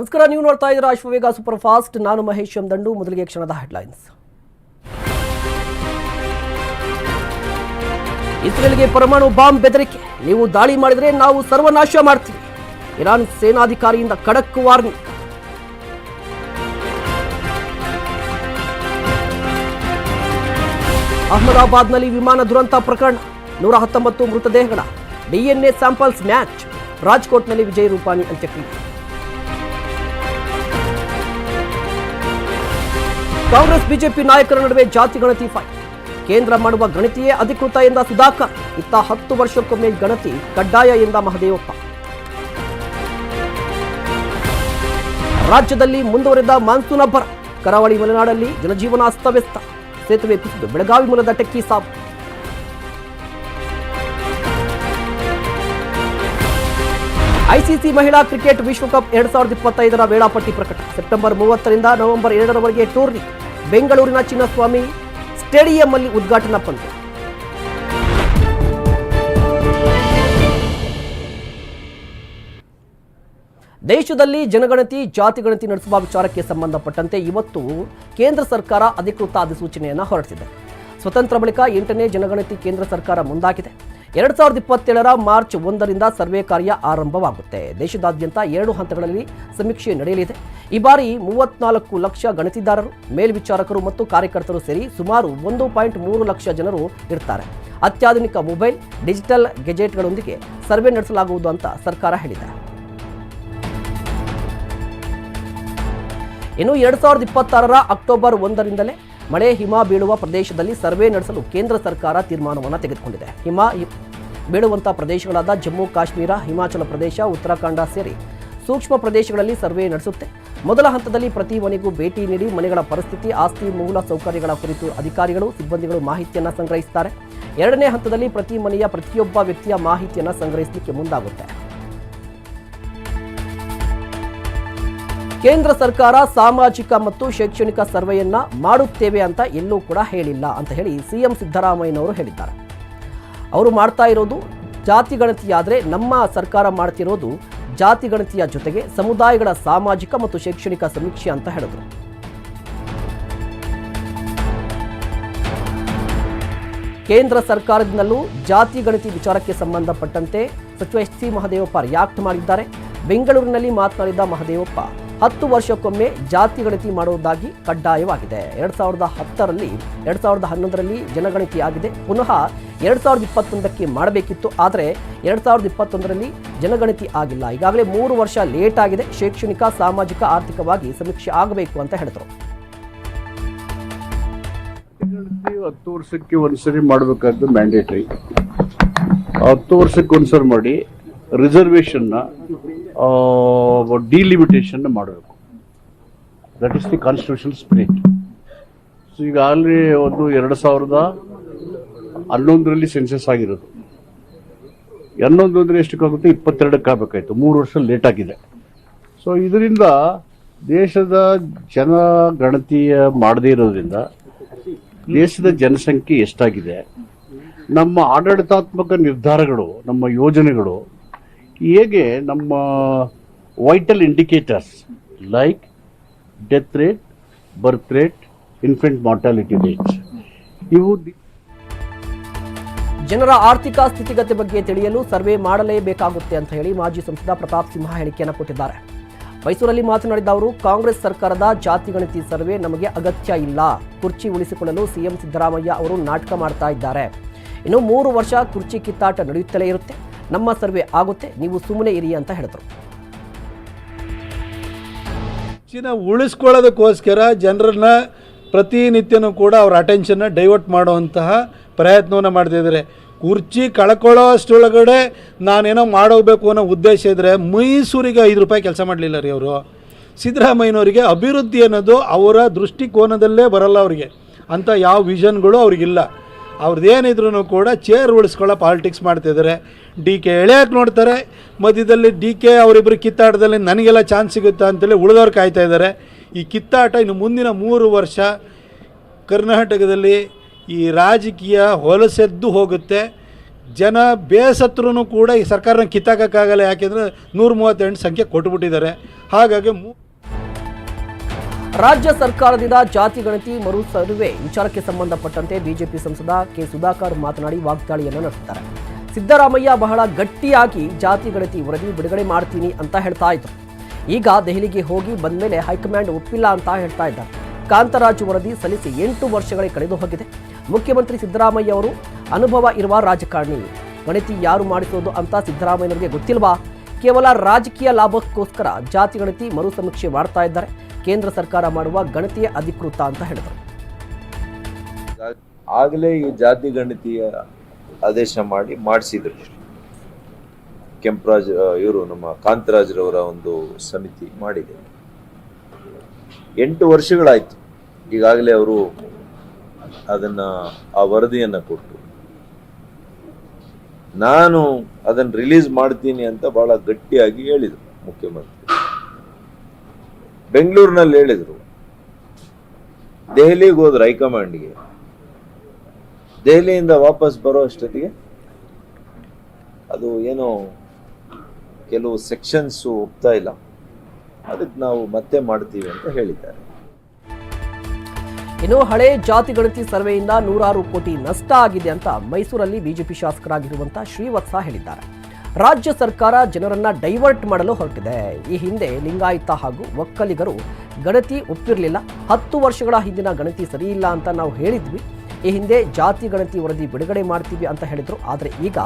ನಮಸ್ಕಾರ, ನೀವು ನೋಡ್ತಾ ಇದ್ದೀರಾ ಅಶ್ವವೇಗ ಸೂಪರ್ ಫಾಸ್ಟ್ ನಾನು ಮಹೇಶ್ ದಂಡು ಮೊದಲಿಗೆ ಕ್ಷಣದ ಹೆಡ್ಲೈನ್ಸ್. ಇಸ್ರೇಲ್ಗೆ ಪರಮಾಣು ಬಾಂಬ್ ಬೆದರಿಕೆ. ನೀವು ದಾಳಿ ಮಾಡಿದರೆ ನಾವು ಸರ್ವನಾಶ ಮಾಡ್ತೀವಿ. ಇರಾನ್ ಸೇನಾಧಿಕಾರಿಯಿಂದ ಖಡಕ್ ವಾರ್ನಿಂಗ್. ಅಹಮದಾಬಾದ್ನಲ್ಲಿ ವಿಮಾನ ದುರಂತ ಪ್ರಕರಣ. ನೂರ ಹತ್ತೊಂಬತ್ತು ಮೃತದೇಹಗಳ ಡಿಎನ್ಎ ಸ್ಯಾಂಪಲ್ಸ್ ಮ್ಯಾಚ್. ರಾಜ್ಕೋಟ್ನಲ್ಲಿ ವಿಜಯ್ ರೂಪಾನಿ ಅಂತ್ಯಕ್ರಿಯೆ. ಕಾಂಗ್ರೆಸ್, ಬಿಜೆಪಿ ನಾಯಕರ ನಡುವೆ ಜಾತಿ ಗಣತಿ ಫೈಟ್ ಕೇಂದ್ರ ಮಾಡುವ ಗಣತಿಯೇ ಅಧಿಕೃತ ಎಂದ ಸುಧಾಕರ್. ಇತ್ತ ಹತ್ತು ವರ್ಷಕ್ಕೊಮ್ಮೆ ಗಣತಿ ಕಡ್ಡಾಯ ಎಂದ ಮಹದೇವಪ್ಪ. ರಾಜ್ಯದಲ್ಲಿ ಮುಂದುವರೆದ ಮಾನ್ಸೂನ್ ಅಬ್ಬರ. ಕರಾವಳಿ ಮಲೆನಾಡಲ್ಲಿ ಜನಜೀವನ ಅಸ್ತವ್ಯಸ್ತ. ಸೇತುವೆ ಕುಸಿದು ಬೆಳಗಾವಿ ಮೂಲದ ಟೆಕ್ಕಿ ಸಾವು. ಐಸಿಸಿ ಮಹಿಳಾ ಕ್ರಿಕೆಟ್ ವಿಶ್ವಕಪ್ ಎರಡ್ ಸಾವಿರದ ಇಪ್ಪತ್ತೈದರ ವೇಳಾಪಟ್ಟಿ ಪ್ರಕಟ. ಸೆಪ್ಟೆಂಬರ್ ಮೂವತ್ತರಿಂದ ನವೆಂಬರ್ ಎರಡರವರೆಗೆ ಟೂರ್ನಿ. ಬೆಂಗಳೂರಿನ ಚಿನ್ನಸ್ವಾಮಿ ಸ್ಟೇಡಿಯಂನಲ್ಲಿ ಉದ್ಘಾಟನಾ ಪಂದ್ಯ. ದೇಶದಲ್ಲಿ ಜನಗಣತಿ ಜಾತಿ ಗಣತಿ ನಡೆಸುವ ವಿಚಾರಕ್ಕೆ ಸಂಬಂಧಪಟ್ಟಂತೆ ಇವತ್ತು ಕೇಂದ್ರ ಸರ್ಕಾರ ಅಧಿಕೃತ ಅಧಿಸೂಚನೆಯನ್ನು ಹೊರಡಿಸಿದೆ. ಸ್ವತಂತ್ರ ಬಳಿಕ ಎಂಟನೇ ಜನಗಣತಿ ಕೇಂದ್ರ ಸರ್ಕಾರ ಮುಂದಾಗಿದೆ. ಎರಡ್ ಸಾವಿರದ ಇಪ್ಪತ್ತೇಳರ ಮಾರ್ಚ್ ಒಂದರಿಂದ ಸರ್ವೆ ಕಾರ್ಯ ಆರಂಭವಾಗುತ್ತೆ. ದೇಶದಾದ್ಯಂತ ಎರಡು ಹಂತಗಳಲ್ಲಿ ಸಮೀಕ್ಷೆ ನಡೆಯಲಿದೆ. ಈ ಬಾರಿ ಮೂವತ್ನಾಲ್ಕು ಲಕ್ಷ ಗಣತಿದಾರರು ಮೇಲ್ವಿಚಾರಕರು ಮತ್ತು ಕಾರ್ಯಕರ್ತರು ಸೇರಿ ಸುಮಾರು ಒಂದು ಪಾಯಿಂಟ್ ಮೂರು ಲಕ್ಷ ಜನರು ಇರ್ತಾರೆ. ಅತ್ಯಾಧುನಿಕ ಮೊಬೈಲ್, ಡಿಜಿಟಲ್ ಗೆಜೆಟ್ಗಳೊಂದಿಗೆ ಸರ್ವೆ ನಡೆಸಲಾಗುವುದು ಅಂತ ಸರ್ಕಾರ ಹೇಳಿದೆ. ಇನ್ನು ಎರಡು ಸಾವಿರದ ಇಪ್ಪತ್ತಾರರ ಅಕ್ಟೋಬರ್ ಒಂದರಿಂದಲೇ ಮಳೆ, ಹಿಮ ಬೀಳುವ ಪ್ರದೇಶದಲ್ಲಿ ಸರ್ವೆ ನಡೆಸಲು ಕೇಂದ್ರ ಸರ್ಕಾರ ತೀರ್ಮಾನವನ್ನು ತೆಗೆದುಕೊಂಡಿದೆ. ಹಿಮ ಬೀಳುವಂಥ ಪ್ರದೇಶಗಳಾದ ಜಮ್ಮು, ಕಾಶ್ಮೀರ, ಹಿಮಾಚಲ ಪ್ರದೇಶ, ಉತ್ತರಾಖಂಡ ಸೇರಿ ಸೂಕ್ಷ್ಮ ಪ್ರದೇಶಗಳಲ್ಲಿ ಸರ್ವೆ ನಡೆಸುತ್ತೆ. ಮೊದಲ ಹಂತದಲ್ಲಿ ಪ್ರತಿ ಮನೆಗೂ ಭೇಟಿ ನೀಡಿ ಮನೆಗಳ ಪರಿಸ್ಥಿತಿ, ಆಸ್ತಿ, ಮೂಲ ಸೌಕರ್ಯಗಳ ಕುರಿತು ಅಧಿಕಾರಿಗಳು, ಸಿಬ್ಬಂದಿಗಳು ಮಾಹಿತಿಯನ್ನು ಸಂಗ್ರಹಿಸುತ್ತಾರೆ ಎರಡನೇ ಹಂತದಲ್ಲಿ ಪ್ರತಿ ಮನೆಯ ಪ್ರತಿಯೊಬ್ಬ ವ್ಯಕ್ತಿಯ ಮಾಹಿತಿಯನ್ನು ಸಂಗ್ರಹಿಸಲಿಕ್ಕೆ ಮುಂದಾಗುತ್ತೆ. ಕೇಂದ್ರ ಸರ್ಕಾರ ಸಾಮಾಜಿಕ ಮತ್ತು ಶೈಕ್ಷಣಿಕ ಸರ್ವೆಯನ್ನ ಮಾಡುತ್ತೇವೆ ಅಂತ ಎಲ್ಲೂ ಕೂಡ ಹೇಳಿಲ್ಲ ಅಂತ ಹೇಳಿ ಸಿಎಂ ಸಿದ್ದರಾಮಯ್ಯನವರು ಹೇಳಿದ್ದಾರೆ. ಅವರು ಮಾಡ್ತಾ ಇರೋದು ಜಾತಿ ಗಣತಿಯಾದರೆ ನಮ್ಮ ಸರ್ಕಾರ ಮಾಡ್ತಿರೋದು ಜಾತಿ ಗಣತಿಯ ಜೊತೆಗೆ ಸಮುದಾಯಗಳ ಸಾಮಾಜಿಕ ಮತ್ತು ಶೈಕ್ಷಣಿಕ ಸಮೀಕ್ಷೆ ಅಂತ ಹೇಳಿದರು. ಕೇಂದ್ರ ಸರ್ಕಾರದಿಂದಲೂ ಜಾತಿ ಗಣತಿ ವಿಚಾರಕ್ಕೆ ಸಂಬಂಧಪಟ್ಟಂತೆ ಸಚಿವ ಎಚ್ ಸಿ ಮಹದೇವಪ್ಪ ರಿಯಾಕ್ಟ್ ಮಾಡಿದ್ದಾರೆ. ಬೆಂಗಳೂರಿನಲ್ಲಿ ಮಾತನಾಡಿದ ಮಹದೇವಪ್ಪ ಹತ್ತು ವರ್ಷಕ್ಕೊಮ್ಮೆ ಜಾತಿ ಗಣತಿ ಮಾಡುವುದಾಗಿ ಕಡ್ಡಾಯವಾಗಿದೆ. ಎರಡ್ ಸಾವಿರದ ಹತ್ತರಲ್ಲಿ, ಎರಡ್ ಸಾವಿರದ ಹನ್ನೊಂದರಲ್ಲಿ ಜನಗಣತಿ ಆಗಿದೆ ಪುನಃ ಎರಡ್ ಸಾವಿರದ ಇಪ್ಪತ್ತೊಂದಕ್ಕೆ ಮಾಡಬೇಕಿತ್ತು. ಆದರೆ ಎರಡ್ ಸಾವಿರದ ಇಪ್ಪತ್ತೊಂದರಲ್ಲಿ ಜನಗಣತಿ ಆಗಿಲ್ಲ. ಈಗಾಗಲೇ ಮೂರು ವರ್ಷ ಲೇಟ್ ಆಗಿದೆ. ಶೈಕ್ಷಣಿಕ, ಸಾಮಾಜಿಕ, ಆರ್ಥಿಕವಾಗಿ ಸಮೀಕ್ಷೆ ಆಗಬೇಕು ಅಂತ ಹೇಳಿದರು. ಹತ್ತು ವರ್ಷಕ್ಕೆ ಒಂದ್ಸರಿ ಮಾಡಬೇಕಾದ್ದು ಮ್ಯಾಂಡೇಟ್ರಿ ಹತ್ತು ವರ್ಷಕ್ಕೆ ಒಂದ್ಸರಿ ಮಾಡಿ. ರಿಸರ್ವೇಷನ್ ಡಿಲಿಮಿಟೇಷನ್ ಮಾಡಬೇಕು. That is the constitution spirit so ಈಗಾಗಲೇ ಒಂದು ಎರಡು ಸಾವಿರದ ಹನ್ನೊಂದರಲ್ಲಿ ಸೆನ್ಸಸ್ ಆಗಿರೋದು. ಹನ್ನೊಂದು ಅಂದ್ರೆ ಎಷ್ಟಕ್ಕಾಗುತ್ತೆ ಇಪ್ಪತ್ತೆರಡಕ್ಕೆ ಆಗಬೇಕಾಯ್ತು. ಮೂರು ವರ್ಷ ಲೇಟ್ ಆಗಿದೆ. ಸೊ ಇದರಿಂದ ದೇಶದ ಜನ ಗಣತಿಯ ಮಾಡದೇ ಇರೋದ್ರಿಂದ ದೇಶದ ಜನಸಂಖ್ಯೆ ಎಷ್ಟಾಗಿದೆ? ನಮ್ಮ ಆಡಳಿತಾತ್ಮಕ ನಿರ್ಧಾರಗಳು, ನಮ್ಮ ಯೋಜನೆಗಳು ಹೇಗೆ ನಮ್ಮ vital indicators like death rate birth rate infant mortality rates ಇವು ಜನರ ಆರ್ಥಿಕ ಸ್ಥಿತಿಗತಿ ಬಗ್ಗೆ ತಿಳಿಯಲು ಸರ್ವೆ ಮಾಡಲೇಬೇಕಾಗುತ್ತೆ ಅಂತ ಹೇಳಿ ಮಾಜಿ ಸಂಸದ ಪ್ರತಾಪ್ ಸಿಂಹ ಹೇಳಿಕೆಯನ್ನು ಕೊಟ್ಟಿದ್ದಾರೆ. ಮೈಸೂರಲ್ಲಿ ಮಾತನಾಡಿದ ಅವರು, ಕಾಂಗ್ರೆಸ್ ಸರ್ಕಾರದ ಜಾತಿ ಗಣತಿ ಸರ್ವೆ ನಮಗೆ ಅಗತ್ಯ ಇಲ್ಲ. ಕುರ್ಚಿ ಉಳಿಸಿಕೊಳ್ಳಲು ಸಿಎಂ ಸಿದ್ದರಾಮಯ್ಯ ಅವರು ನಾಟಕ ಮಾಡ್ತಾ ಇದ್ದಾರೆ. ಇನ್ನು ಮೂರು ವರ್ಷ ಕುರ್ಚಿ ಕಿತ್ತಾಟ ನಡೆಯುತ್ತಲೇ ಇರುತ್ತೆ. ನಮ್ಮ ಸರ್ವೆ ಆಗುತ್ತೆ. ನೀವು ಸುಮ್ಮನೆ ಇರಿ ಅಂತ ಹೇಳಿದರು. ಹೆಚ್ಚಿನ ಉಳಿಸ್ಕೊಳ್ಳೋದಕ್ಕೋಸ್ಕರ ಜನರನ್ನ ಪ್ರತಿನಿತ್ಯನೂ ಕೂಡ ಅವ್ರ ಅಟೆನ್ಷನ್ನ ಡೈವರ್ಟ್ ಮಾಡುವಂತಹ ಪ್ರಯತ್ನವನ್ನು ಮಾಡ್ತಿದ್ದಾರೆ ಕುರ್ಚಿ ಕಳ್ಕೊಳ್ಳೋ ಅಷ್ಟೊಳಗಡೆ ನಾನೇನೋ ಮಾಡೋಗ್ಬೇಕು ಅನ್ನೋ ಉದ್ದೇಶ ಇದ್ದರೆ ಮೈಸೂರಿಗೆ ಐದು ರೂಪಾಯಿ ಕೆಲಸ ಮಾಡಲಿಲ್ಲ ರೀ ಅವರು. ಸಿದ್ದರಾಮಯ್ಯನವರಿಗೆ ಅಭಿವೃದ್ಧಿ ಅನ್ನೋದು ಅವರ ದೃಷ್ಟಿಕೋನದಲ್ಲೇ ಬರಲ್ಲ ಅವರಿಗೆ. ಅಂಥ ಯಾವ ವಿಷನ್ಗಳು ಅವ್ರಿಗಿಲ್ಲ. ಅವ್ರದ್ದೇನಿದ್ರು ಕೂಡ ಚೇರ್ ಉಳಿಸ್ಕೊಳ್ಳೋ ಪಾಲಿಟಿಕ್ಸ್ ಮಾಡ್ತಿದ್ದಾರೆ ಡಿ ಕೆ ಎಳೆಯಕ್ಕೆ ನೋಡ್ತಾರೆ? ಮಧ್ಯದಲ್ಲಿ ಡಿ ಕೆ ಅವರಿಬ್ಬರು ಕಿತ್ತಾಟದಲ್ಲಿ ನನಗೆಲ್ಲ ಚಾನ್ಸ್ ಸಿಗುತ್ತಾ ಅಂತೇಳಿ ಉಳಿದವ್ರು ಕಾಯ್ತಾ ಇದ್ದಾರೆ ಈ ಕಿತ್ತಾಟ ಇನ್ನು ಮುಂದಿನ ಮೂರು ವರ್ಷ ಕರ್ನಾಟಕದಲ್ಲಿ ಈ ರಾಜಕೀಯ ಹೊಲಸೆದ್ದು ಹೋಗುತ್ತೆ. ಜನ ಬೇಸತ್ರೂ ಕೂಡ ಈ ಸರ್ಕಾರನ ಕಿತ್ತಾಕೋಕ್ಕಾಗಲ್ಲ, ಯಾಕೆಂದರೆ ನೂರ ಮೂವತ್ತೆಂಟು ಸಂಖ್ಯೆ ಕೊಟ್ಬಿಟ್ಟಿದ್ದಾರೆ. ಹಾಗಾಗಿ ಮೂ ರಾಜ್ಯ ಸರ್ಕಾರದಿಂದ ಜಾತಿ ಗಣತಿ ಮರು ಸರ್ವೆ ವಿಚಾರಕ್ಕೆ ಸಂಬಂಧಪಟ್ಟಂತೆ ಬಿಜೆಪಿ ಸಂಸದ ಕೆ ಸುಧಾಕರ್ ಮಾತನಾಡಿ ವಾಗ್ದಾಳಿಯನ್ನು ನಡೆಸಿದ್ದಾರೆ. ಸಿದ್ದರಾಮಯ್ಯ ಬಹಳ ಗಟ್ಟಿಯಾಗಿ ಜಾತಿ ಗಣತಿ ವರದಿ ಬಿಡುಗಡೆ ಮಾಡ್ತೀನಿ ಅಂತ ಹೇಳ್ತಾ ಇದ್ರು. ಈಗ ದೆಹಲಿಗೆ ಹೋಗಿ ಬಂದ ಮೇಲೆ ಹೈಕಮಾಂಡ್ ಒಪ್ಪಿಲ್ಲ ಅಂತ ಹೇಳ್ತಾ ಇದ್ದಾರೆ. ಕಾಂತರಾಜ್ ವರದಿ ಸಲ್ಲಿಸಿ ಎಂಟು ವರ್ಷಗಳೇ ಕಳೆದು ಹೋಗಿದೆ. ಮುಖ್ಯಮಂತ್ರಿ ಸಿದ್ದರಾಮಯ್ಯ ಅವರು, ಅನುಭವ ಇರುವ ರಾಜಕಾರಣಿ, ಗಣತಿ ಯಾರು ಮಾಡಿಸೋದು ಅಂತ ಸಿದ್ದರಾಮಯ್ಯನವರಿಗೆ ಗೊತ್ತಿಲ್ವಾ? ಕೇವಲ ರಾಜಕೀಯ ಲಾಭಕ್ಕೋಸ್ಕರ ಜಾತಿ ಗಣತಿ ಮರು ಸಮೀಕ್ಷೆ ಮಾಡ್ತಾ ಇದ್ದಾರೆ. ಕೇಂದ್ರ ಸರ್ಕಾರ ಮಾಡುವ ಗಣತಿಯ ಅಧಿಕೃತ ಅಂತ ಹೇಳಿದರು. ಆಗಲೇ ಈ ಜಾತಿ ಗಣತಿಯ ಆದೇಶ ಮಾಡಿ ಮಾಡಿಸಿದ್ರು ಕೆಂಪರಾಜ್ ಇವರು ನಮ್ಮ ಕಾಂತರಾಜ್ರವರ ಒಂದು ಸಮಿತಿ ಮಾಡಿದೆ. ಎಂಟು ವರ್ಷಗಳಾಯ್ತು. ಈಗಾಗಲೇ ಅವರು ಅದನ್ನ, ಆ ವರದಿಯನ್ನ ಕೊಟ್ಟು. ನಾನು ಅದನ್ನ ರಿಲೀಸ್ ಮಾಡ್ತೀನಿ ಅಂತ ಬಹಳ ಗಟ್ಟಿಯಾಗಿ ಹೇಳಿದರು ಮುಖ್ಯಮಂತ್ರಿ. ಬೆಂಗಳೂರಿನಲ್ಲಿ ಹೇಳಿದರು, ದೆಹಲಿಗೆ ಹೋದ್ರು ಹೈಕಮಾಂಡ್ಗೆ. ದೆಹಲಿಯಿಂದ ವಾಪಸ್ ಬರೋ ಅಷ್ಟೊತ್ತಿಗೆ ಅದು ಏನೋ ಕೆಲವು ಸೆಕ್ಷನ್ಸ್ ಒಪ್ತಾ ಇಲ್ಲ. ಅದಕ್ಕೆ ನಾವು ಮತ್ತೆ ಮಾಡ್ತೀವಿ ಅಂತ ಹೇಳಿದ್ದಾರೆ. ಇನ್ನು ಹಳೆ ಜಾತಿ ಗಣತಿ ಸರ್ವೆಯಿಂದ ನೂರಾರು ಕೋಟಿ ನಷ್ಟ ಆಗಿದೆ ಅಂತ ಮೈಸೂರಲ್ಲಿ ಬಿಜೆಪಿ ಶಾಸಕರಾಗಿರುವಂತಹ ಶ್ರೀವತ್ಸ ಹೇಳಿದ್ದಾರೆ. ರಾಜ್ಯ ಸರ್ಕಾರ ಜನರನ್ನ ಡೈವರ್ಟ್ ಮಾಡಲು ಹೊರಟಿದೆ. ಈ ಹಿಂದೆ ಲಿಂಗಾಯತ ಹಾಗೂ ಒಕ್ಕಲಿಗರು ಗಣತಿ ಒಪ್ಪಿರಲಿಲ್ಲ. ಹತ್ತು ವರ್ಷಗಳ ಹಿಂದಿನ ಗಣತಿ ಸರಿಯಿಲ್ಲ ಅಂತ ನಾವು ಹೇಳಿದ್ವಿ. ಈ ಹಿಂದೆ ಜಾತಿ ಗಣತಿ ವರದಿ ಬಿಡುಗಡೆ ಮಾಡ್ತೀವಿ ಅಂತ ಹೇಳಿದರು. ಆದರೆ ಈಗ